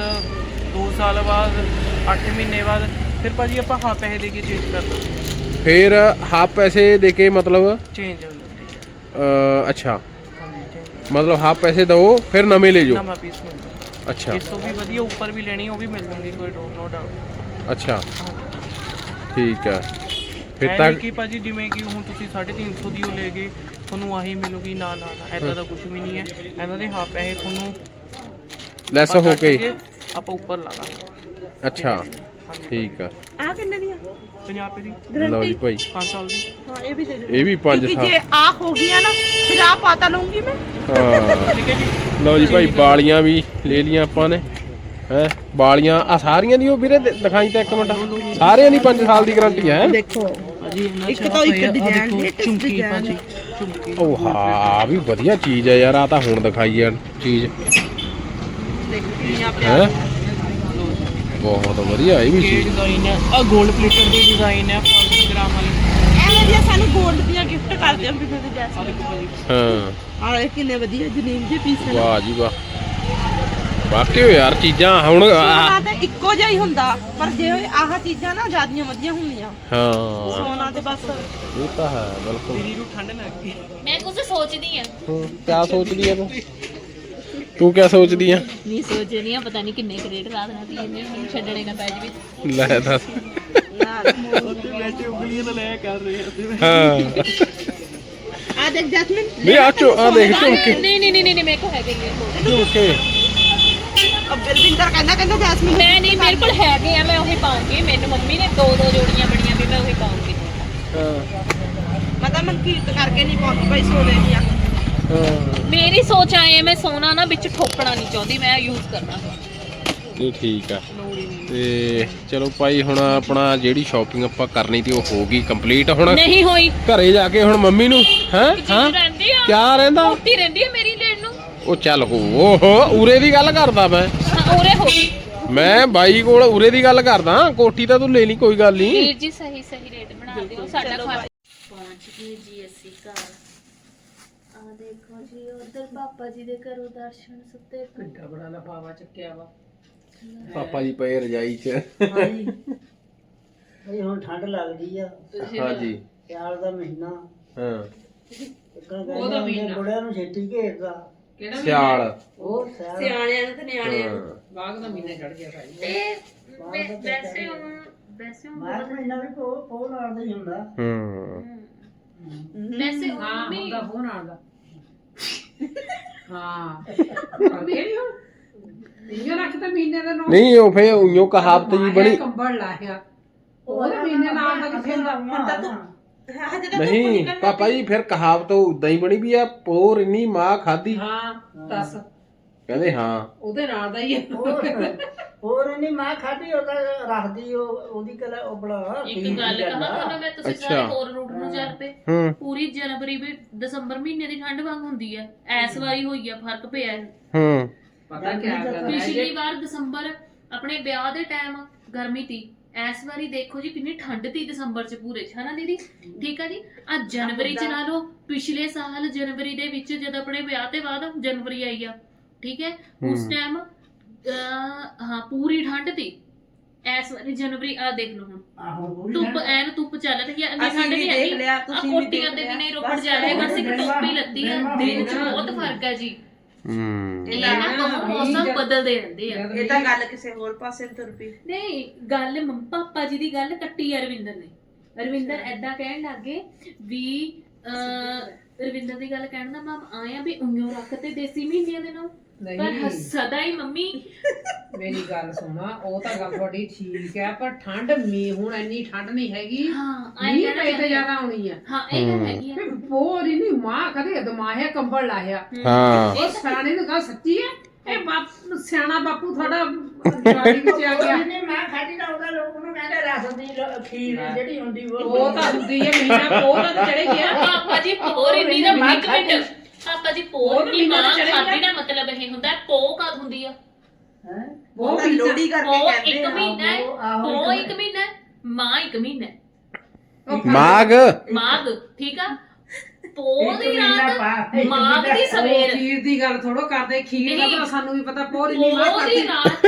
2 ਸਾਲ ਬਾਅਦ 8 ਮਹੀਨੇ ਬਾਅਦ ਫਿਰ ਭਾਜੀ ਆਪਾਂ ਹਾਂ ਪੈਸੇ ਦੇ ਕੇ ਚੇਂਜ ਕਰ ਦਿੰਦੇ ਫਿਰ ਹਾਫ ਪੈਸੇ ਦੇ ਕੇ ਮਤਲਬ ਚੇਂਜ ਹੋ ਜਾਂਦੀ ਹੈ। ਅ, ਅੱਛਾ। ਹਾਂਜੀ change। ਮਤਲਬ ਹਾਫ ਪੈਸੇ ਦਓ ਫਿਰ ਨਵੇਂ ਲੈ ਜਾਓ। ਨਵਾਂ ਪੀਸ ਮਿਲਦਾ ਅੱਛਾ। ਇਸ ਤੋਂ ਵੀ ਵਧੀਆ ਉੱਪਰ ਵੀ ਲੈਣੀ ਉਹ ਵੀ ਮਿਲ ਜਾਂਦੀ ਕੋਈ ਨੋ ਡਾਊਟ ਅੱਛਾ। ਠੀਕ ਹੈ। ਫਿਰ ਤਾਂ ਕਿ ਭਾਜੀ ਜਿਵੇਂ ਕਿ ਹੁਣ ਤੁਸੀਂ 350 ਦੀ ਉਹ ਲੈ ਗਏ ਤੁਹਾਨੂੰ ਆਹੀ ਮਿਲੂਗੀ ਨਾ ਨਾ ਨਾ ਐਦਾਂ ਦਾ ਕੁਝ ਵੀ ਨਹੀਂ ਹੈ। ਇਹਨਾਂ ਦੇ ਹਾਂ ਪੈਸੇ ਤੁਹਾਨੂੰ ਲੈਸ ਆਪਾਂ ਹੋ ਕੱਟ ਕੇ। ਕੇ ਆਪਾਂ ਉੱਪਰ ਲਾ ਦਾਂਗੇ। ਅੱਛਾ। ਠੀਕ ਆ। ਆ ਕਿੰਨੇ ਦੀਆਂ? 50 ਰੁਪਏ ਦੀ। ਲਓ ਜੀ ਭਾਈ। 5 ਸਾਲ ਦੀ। ਹਾਂ ਇਹ ਵੀ ਦੇ ਦਿਓ। ਇਹ ਵੀ 5 ਕਿਉਂਕਿ ਸਾਲ। ਜੇ ਆ ਹੋ ਗਈਆਂ ਨਾ ਫਿਰ ਆ ਪਾਤਾ ਲਊਂਗੀ ਮੈਂ। ਹਾਂ। ਠੀਕ ਹੈ ਜੀ। ਲਓ ਜੀ ਭਾਈ ਬਾਲੀਆਂ ਵੀ ਲੈ ਲੀਆਂ ਆਪਾਂ ਨੇ। ਹੈ ਬਾਲੀਆਂ ਆ ਸਾਰੀਆਂ ਦੀ ਉਹ ਵੀਰੇ ਦਿ- ਦਿਖਾਈ ਤਾਂ ਇੱਕ ਮਿੰਟ। ਸਾਰਿਆਂ ਦੀ 5 ਸਾਲ ਦੀ ਗਾਰੰਟੀ ਹੈ। ਦੇਖੋ ਇਹਨਾਂ ਇੱਕ ਤੋਂ ਇੱਕ latest ਝੁਮਕੀ design। ਭਾਜੀ ਝੁਮਕੀ। ਉਹ ਹਾਂ ਵੀ ਵਧੀਆ ਚੀਜ਼ ਹੈ ਯਾਰ ਆ ਤਾਂ ਹੁਣ ਦਿਖਾਈ ਆ ਚੀਜ਼। ਦੇਖੋ ਕਿੰਨੀਆਂ ਹੈ? ਪਿਆਰੀਆਂ। ਬਹੁਤ ਵਧੀਆ ਇਹ ਵੀ ਇਹ ਚੀਜ਼। ਡਿਜ਼ਾਈਨ ਹੈ। ਆ 골ਡ ਪਲੇਟਡ ਦੀ ਡਿਜ਼ਾਈਨ ਹੈ 500 ਗ੍ਰਾਮ ਵਾਲੀ। ਸਾਨੂੰ 골ਡ ਦੀਆਂ ਗਿਫਟ ਕਰਦੇ ਹਾਂ ਬੀਬੀ ਦੇ ਆ ਜੈਸਮੀਨ ਦੇਖੋ ਭਾਜੀ ਹਾਂ। ਆ ਇਹ ਕਿੰਨੇ ਵਧੀਆ ਜਨੀਮ ਦੇ ਪੀਸ ਨੇ। ਵਾਹ ਜੀ ਵਾਹ। ਵਾਕਈ ਓ ਯਾਰ ਚੀਜ਼ਾਂ ਹੁਣ ਆਹ- ਤੇ ਇੱਕੋ ਜਿਹਾ ਹੀ ਹੁੰਦਾ ਪਰ ਜੇ ਆਹ ਚੀਜ਼ਾਂ ਨਾ ਜਿਆਦੀਆਂ ਵਧੀਆ ਹੁੰਦੀਆਂ। ਹਾਂ। ਸੋਨਾ ਤੇ ਬਸ। ਇਹ ਤਾਂ ਹੈ ਬਿਲਕੁਲ। ਦੀਦੀ ਨੂੰ ਠੰਡ ਲੱਗ। ਗਈ ਮੈਂ ਕੁਝ ਸੋਚਦੀ ਆ ਹੂੰ, ਕਿਆ ਸੋਚਦੀ ਆ ਤੂੰ? ਤੂੰ ਕਿਆ ਸੋਚਦੀ ਆ? ਨਹੀਂ ਸੋਚਦੀ ਆ ਪਤਾ ਨਹੀਂ ਕਿੰਨੇ ਕਰੇਟ ਰਾਤ ਨਾਲ ਪੀਏ ਨੇ ਮੈਨੂੰ ਛੱਡਣੇ ਨਾ ਪੈ ਜਵੇ ਲੈ ਦੱਸ। ਉੱਥੇ ਬੈਠੇ ਉਂਗਲੀਆਂ ਨਾਲ ਲੈ ਕਰ ਰਹੇ ਆ ਹਾਂ ਆ ਦੇਖ ਜੈਸਮੀਨ ਨਹੀਂ ਆ ਚੋ ਆ ਦੇਖ ਝੁਮਕੇ ਨਹੀਂ ਨਹੀਂ ਨਹੀਂ ਨਹੀਂ ਮੇਰੇ ਕੋਲ ਹੈਗੇ ਨੇ। ਝੁਮਕੇ ਅਬ ਬਲਵਿੰਦਰ ਕਹਿੰਦਾ ਕਹਿੰਦਾ ਜੈਸਮੀਨ ਮੈਂ ਨਹੀਂ ਮੇਰੇ ਕੋਲ ਹੈਗੇ ਆ ਮੈਂ ਉਹੀ ਪਾਉਂਗੀ ਮੈਨੂੰ ਮੰਮੀ ਨੇ ਦੋ ਦੋ ਜੋੜੀਆਂ ਬਣੀਆਂ ਵੀ ਮੈਂ ਉਹੀ ਪਾਉਂਗੀ ਹਾਂ। ਮਤਲਬ ਮਨਕੀਰਤ ਕਰਕੇ ਨਹੀਂ ਪਾਉਂਦੀ ਭਾਈ ਸੋਨੇ ਦੀਆਂ। ਮੇਰੀ ਸੋਚ ਆਏ ਮੈਂ ਸੋਨਾ ਨਾ ਵਿੱਚ ਠੋਕਣਾ ਨਹੀਂ ਚਾਹੁੰਦੀ ਮੈਂ ਯੂਜ਼ ਕਰਨਾ ਇਹ ਠੀਕ ਆ। ਤੇ ਚਲੋ ਭਾਈ ਹੁਣ ਆਪਣਾ ਜਿਹੜੀ ਸ਼ਾਪਿੰਗ ਆਪਾਂ ਕਰਨੀ ਤੀ ਉਹ ਹੋ ਗਈ ਕੰਪਲੀਟ ਹੁਣ ਨਹੀਂ ਹੋਈ। ਘਰੇ ਜਾ ਕੇ ਹੁਣ ਮੰਮੀ ਨੂੰ ਹੈ? ਹਾਂ? ਜੀ ਰਹਿੰਦੀ ਆ? ਕਿਆ ਰਹਿੰਦਾ? ਮੋਟੀ ਰਹਿੰਦੀ ਆ ਮੇਰੀ ਲੈਣ ਨੂੰ। ਉਹ ਚੱਲ ਹੋ ਓਹੋ ਉਰੇ ਦੀ ਗੱਲ ਕਰਦਾ ਮੈਂ। ਹਾਂ ਉਰੇ ਹੋ ਗਈ। ਮੈਂ ਬਾਈ ਕੋਲ ਉਰੇ ਦੀ ਗੱਲ ਕਰਦਾ ਕੋਠੀ ਤਾਂ ਤੂੰ ਲੈ ਲਈ ਕੋਈ ਗੱਲ ਨਹੀਂ। ਵੀਰ ਜੀ ਸਹੀ ਸਹੀ ਰੇਟ ਬਣਾ ਦਿਓ ਸਾਡਾ ਖਾ ਪਹੁੰਚ ਗਏ ਜੀ ਅਸੀਂ ਘਰ। ਦੇਖੋ ਜੀ ਉਧਰ ਪਾਪਾ ਜੀ ਦੇ ਘਰੋਂ ਦਰਸ਼ਨ ਸੁੱਤੇ ਕਿੱਡਾ ਬੜਾ ਲਫਾਵਾ ਚੱਕਿਆ ਵਾ। ਪਾਪਾ ਜੀ ਪਏ ਰਜਾਈ 'ਚ। ਇਹ ਹੁਣ ਠੰਡ ਲੱਗਦੀ ਆ। ਹਾਂਜੀ। ਸਿਆਲ ਦਾ ਮਹੀਨਾ। ਹਾਂ। ਇੱਕਣ ਕਹਿੰਦੇ ਹੁੰਦੇ ਬੁੜਿਆਂ ਨੂੰ ਛੇਤੀ ਘੇਰਦਾ। ਸਿਆਲ। ਉਹ ਸਿਆਲ। ਸਿਆਣਿਆਂ ਨੂੰ ਤੇ ਨਿਆਣਿਆਂ ਨੂੰ ਹਾਂ। ਬਾਗ ਦਾ ਮਹੀਨਾ ਚੜ ਗਿਆ ਭਾਈ। ਤੇ ਵੈਸੇ ਹੁਣ ਵੈਸੇ ਹੁਣ ਮਾਰ ਮਹੀਨਾ ਵੀ ਪੋ ਪੋ ਨਾਲ ਦਾ ਹੀ ਹੁੰਦਾ। ਹੂੰ। ਵੈਸੇ ਹੁਣ ਮੰਮੀ ਫੋਨ ਆਉਂਦਾ ਹਾਂ। ਕਰਦੇ ਨਹੀਂ ਹੁਣ ਰੱਖਦਾ ਮਹੀਨੇ ਦਾ ਨੋ ਨਹੀਂ ਉਹ ਫੇ ਉਈਓ ਕਹਾਵਤ ਜੀ ਬਣੀ। ਕੰਬਲ ਲਾਇਆ। ਉਹ ਤਾਂ ਮਹੀਨੇ ਨਾਲ ਦਾ ਕਿੱਥੇ ਦਾ ਹਜੇ ਤਾਂ ਨਹੀਂ ਪਾਪਾ ਜੀ ਫਿਰ ਕਹਾਵਤ ਉਦਾਂ ਹੀ ਬਣੀ ਵੀ ਆ ਪੋਰ ਇੰਨੀ ਮਾਂ ਖਾਦੀ ਹਾਂ ਦੱਸ। ਕਹਿੰਦੇ ਹਾਂ। ਉਹਦੇ ਨਾਲ ਦਾ ਹੀ ਹੈ ਹੋਰ ਹੋਰ ਨਹੀਂ ਮਾਂ ਖਾਦੀ ਉਹਦਾ ਰੱਖਦੀ ਉਹ ਉਹਦੀ ਕਲਾ ਉਹ ਬੜਾ ਇੱਕ ਗੱਲ ਕਹਾਂ ਤੁਹਾਨੂੰ ਮੈਂ ਤੁਸੀਂ ਅੱਛਾ। ਸਾਰੇ ਹੋਰ ਰੂਟ ਨੂੰ ਚੱਲ ਪਏ ਹੂੰ। ਪੂਰੀ ਜਨਵਰੀ ਵੀ ਦਸੰਬਰ ਮਹੀਨੇ ਦੀ ਠੰਡ ਵਾਂਗ ਹੁੰਦੀ ਹੈ ਐਸ ਵਾਰੀ ਹੋਈ ਆ ਫ਼ਰਕ ਪਿਆ। ਹੈ। ਹੂੰ ਪਤਾ ਕੀ ਗੱਲ ਹੈ ਪਿਛਲੀ ਵਾਰ ਦਸੰਬਰ ਆਪਣੇ ਵਿਆਹ ਦੇ ਟਾਈਮ ਗਰਮੀ ਤੀ। ਇਸ ਵਾਰੀ ਦੇਖੋ ਜੀ ਕਿੰਨੀ ਠੰਡ ਤੀ ਦਸੰਬਰ ਚ ਪੂਰੇ। ਚ ਹਨਾ ਦੀਦੀ? ਠੀਕ ਆ ਜੀ? ਆ ਜਨਵਰੀ ਚ ਲਾ ਲਓ ਪਿਛਲੇ ਸਾਲ ਜਨਵਰੀ ਦੇ ਵਿੱਚ ਜਦ ਆਪਣੇ ਵਿਆਹ ਤੇ ਬਾਅਦ ਜਨਵਰੀ ਆਈ ਆ ਠੀਕ ਹੈ? ਉਸ ਹੂੰ। ਟਾਈਮ ਹਾਂ ਪੂਰੀ ਠੰਡ ਤੀ। ਇਸ ਵਾਰੀ ਜਨਵਰੀ ਆ ਦੇਖ ਲਓ ਹੁਣ। ਆਹੋ ਧੁੱਪ। ਐਨ ਧੁੱਪ ਚੱਲ ਰਹੀ ਹੈ ਅਸੀਂ ਠੰਡ ਵੀ ਨਹੀਂ ਦੇਖ ਹੈਗੀ। ਲਿਆ, ਆ ਤੁਸੀਂ ਵੀ ਕੋਟੀਆਂ ਦੇਖ ਤੇ ਵੀ ਨਹੀਂ। ਰੋਪੜ ਜਾ ਰਹੇ ਬਸ ਇੱਕ ਟੋਪੀ ਲੱਤੀ ਆ। ਦਿਨ ਚ ਬਹੁਤ ਫ਼ਰਕ ਹੈ ਜੀ। ਹੂੰ। ਇਹ ਨਾ ਕਹੋ ਮੌਸਮ ਬਦਲਦੇ ਰਹਿੰਦੇ ਆ। ਇਹ ਤਾਂ ਗੱਲ ਕਿਸੇ ਹੋਰ ਪਾਸੇ ਨੂੰ ਤੁਰ ਪਈ। ਨਹੀਂ ਗੱਲ ਮੰਮ ਪਾਪਾ ਜੀ ਦੀ ਗੱਲ ਕੱਟੀ ਆ ਰਵਿੰਦਰ ਨੇ। ਰਵਿੰਦਰ ਐਦਾਂ ਕਹਿਣ ਲੱਗੇ ਵੀ ਅਹ ਰਵਿੰਦਰ ਦੀ ਗੱਲ ਕਹਿਣ ਦਾ ਮਾਮ ਆਇਆ ਵੀ ਉਈਓ ਰੱਖ ਤੇ ਦੇਸੀ ਮਹੀਨਿਆਂ ਦੇ ਨਾਲ। ਪਰ ਨਹੀਂ ਸਦਾ ਹੀ ਮੰਮੀ। ਮੇਰੀ ਗੱਲ ਸੁਣਾ ਉਹ ਤਾਂ ਗੱਲ ਤੁਹਾਡੀ ਠੀਕ ਹੈ ਪਰ ਠੰਡ ਮੀ ਹੁਣ ਇੰਨੀ ਠੰਡ ਨਹੀਂ ਹੈਗੀ। ਹਾਂ ਆਏ ਮੀਂਹ ਪਏ ਤੇ ਆ। ਜ਼ਿਆਦਾ ਆਉਣੀ ਹੈ ਹਾਂ ਇਹ ਗੱਲ ਹੈਗੀ ਆ। ਪੋਰ ਹੀ ਨਹੀਂ ਮਾਂ ਕਦੇ ਦਮਾਹਿਆ ਕੰਬਲ ਲਾਇਆ। ਹਾਂ। ਇਹ ਸਿਆਣੇ ਨੂੰ ਗੱਲ ਸੱਚੀ ਹੈ ਇਹ ਬਾਪ ਸਿਆਣਾ ਬਾਪੂ ਤੁਹਾਡਾ ਜਵਾਨੀ ਵਿੱਚ ਆ ਗਿਆ। ਨਹੀਂ ਮਾਂ ਖਾਦੀ ਦਾ ਉਹਦਾ ਲੋਕ ਨੂੰ ਕਹਿੰਦੇ ਰਸ ਦੀ ਲ- ਖੀਰ ਜਿਹੜੀ ਹੁੰਦੀ ਉਹ ਉਹ ਤਾਂ ਹੁੰਦੀ ਹੈ ਮਹੀਨਾ ਪੋਰ ਤਾਂ ਚੜੇ ਗਿਆ। ਪਾਪਾ ਜੀ ਪੋਰ ਇੰਨੀ ਦਾ ਇੱਕ ਮਿੰਟ ਪਾਪਾ ਜੀ ਪੋਰ ਪੋਰ ਨਹੀਂ ਮਾਂ ਤਾਂ ਚੜ੍ਹੇਗਾ। ਖਾਦੀ ਦਾ ਮਤਲਬ ਇਹ ਹੁੰਦਾ ਹੈ, ਪੋ ਕਦ ਹੁੰਦੀ ਆ? ਹੈ? ਉਹ ਤਾਂ ਲੋੜੀ ਕਰਕੇ ਕਹਿੰਦੇ ਇੱਕ ਆ ਮਹੀਨਾ ਹੈ ਆਹੋ, ਪੋ ਇੱਕ ਮਹੀਨਾ। ਹੈ, ਮਾਂ ਇੱਕ ਮਹੀਨਾ ਹੈ। ਮਾਗ ਮਾਘ ਠੀਕ ਆ? ਪੋ ਇੱਕ ਦੀ ਰਾਤ ਮਾਘ ਦੀ ਸਵੇਰ। ਖੀਰ ਦੀ ਗੱਲ ਥੋੜੋ ਕਰਦੇ ਖੀਰ ਦਾ ਨਹੀਂ। ਤਾਂ ਸਾਨੂੰ ਵੀ ਪਤਾ ਪੋਰ ਇੰਨੀ ਮਾਂ ਪੋ ਦੀ ਰਾਤ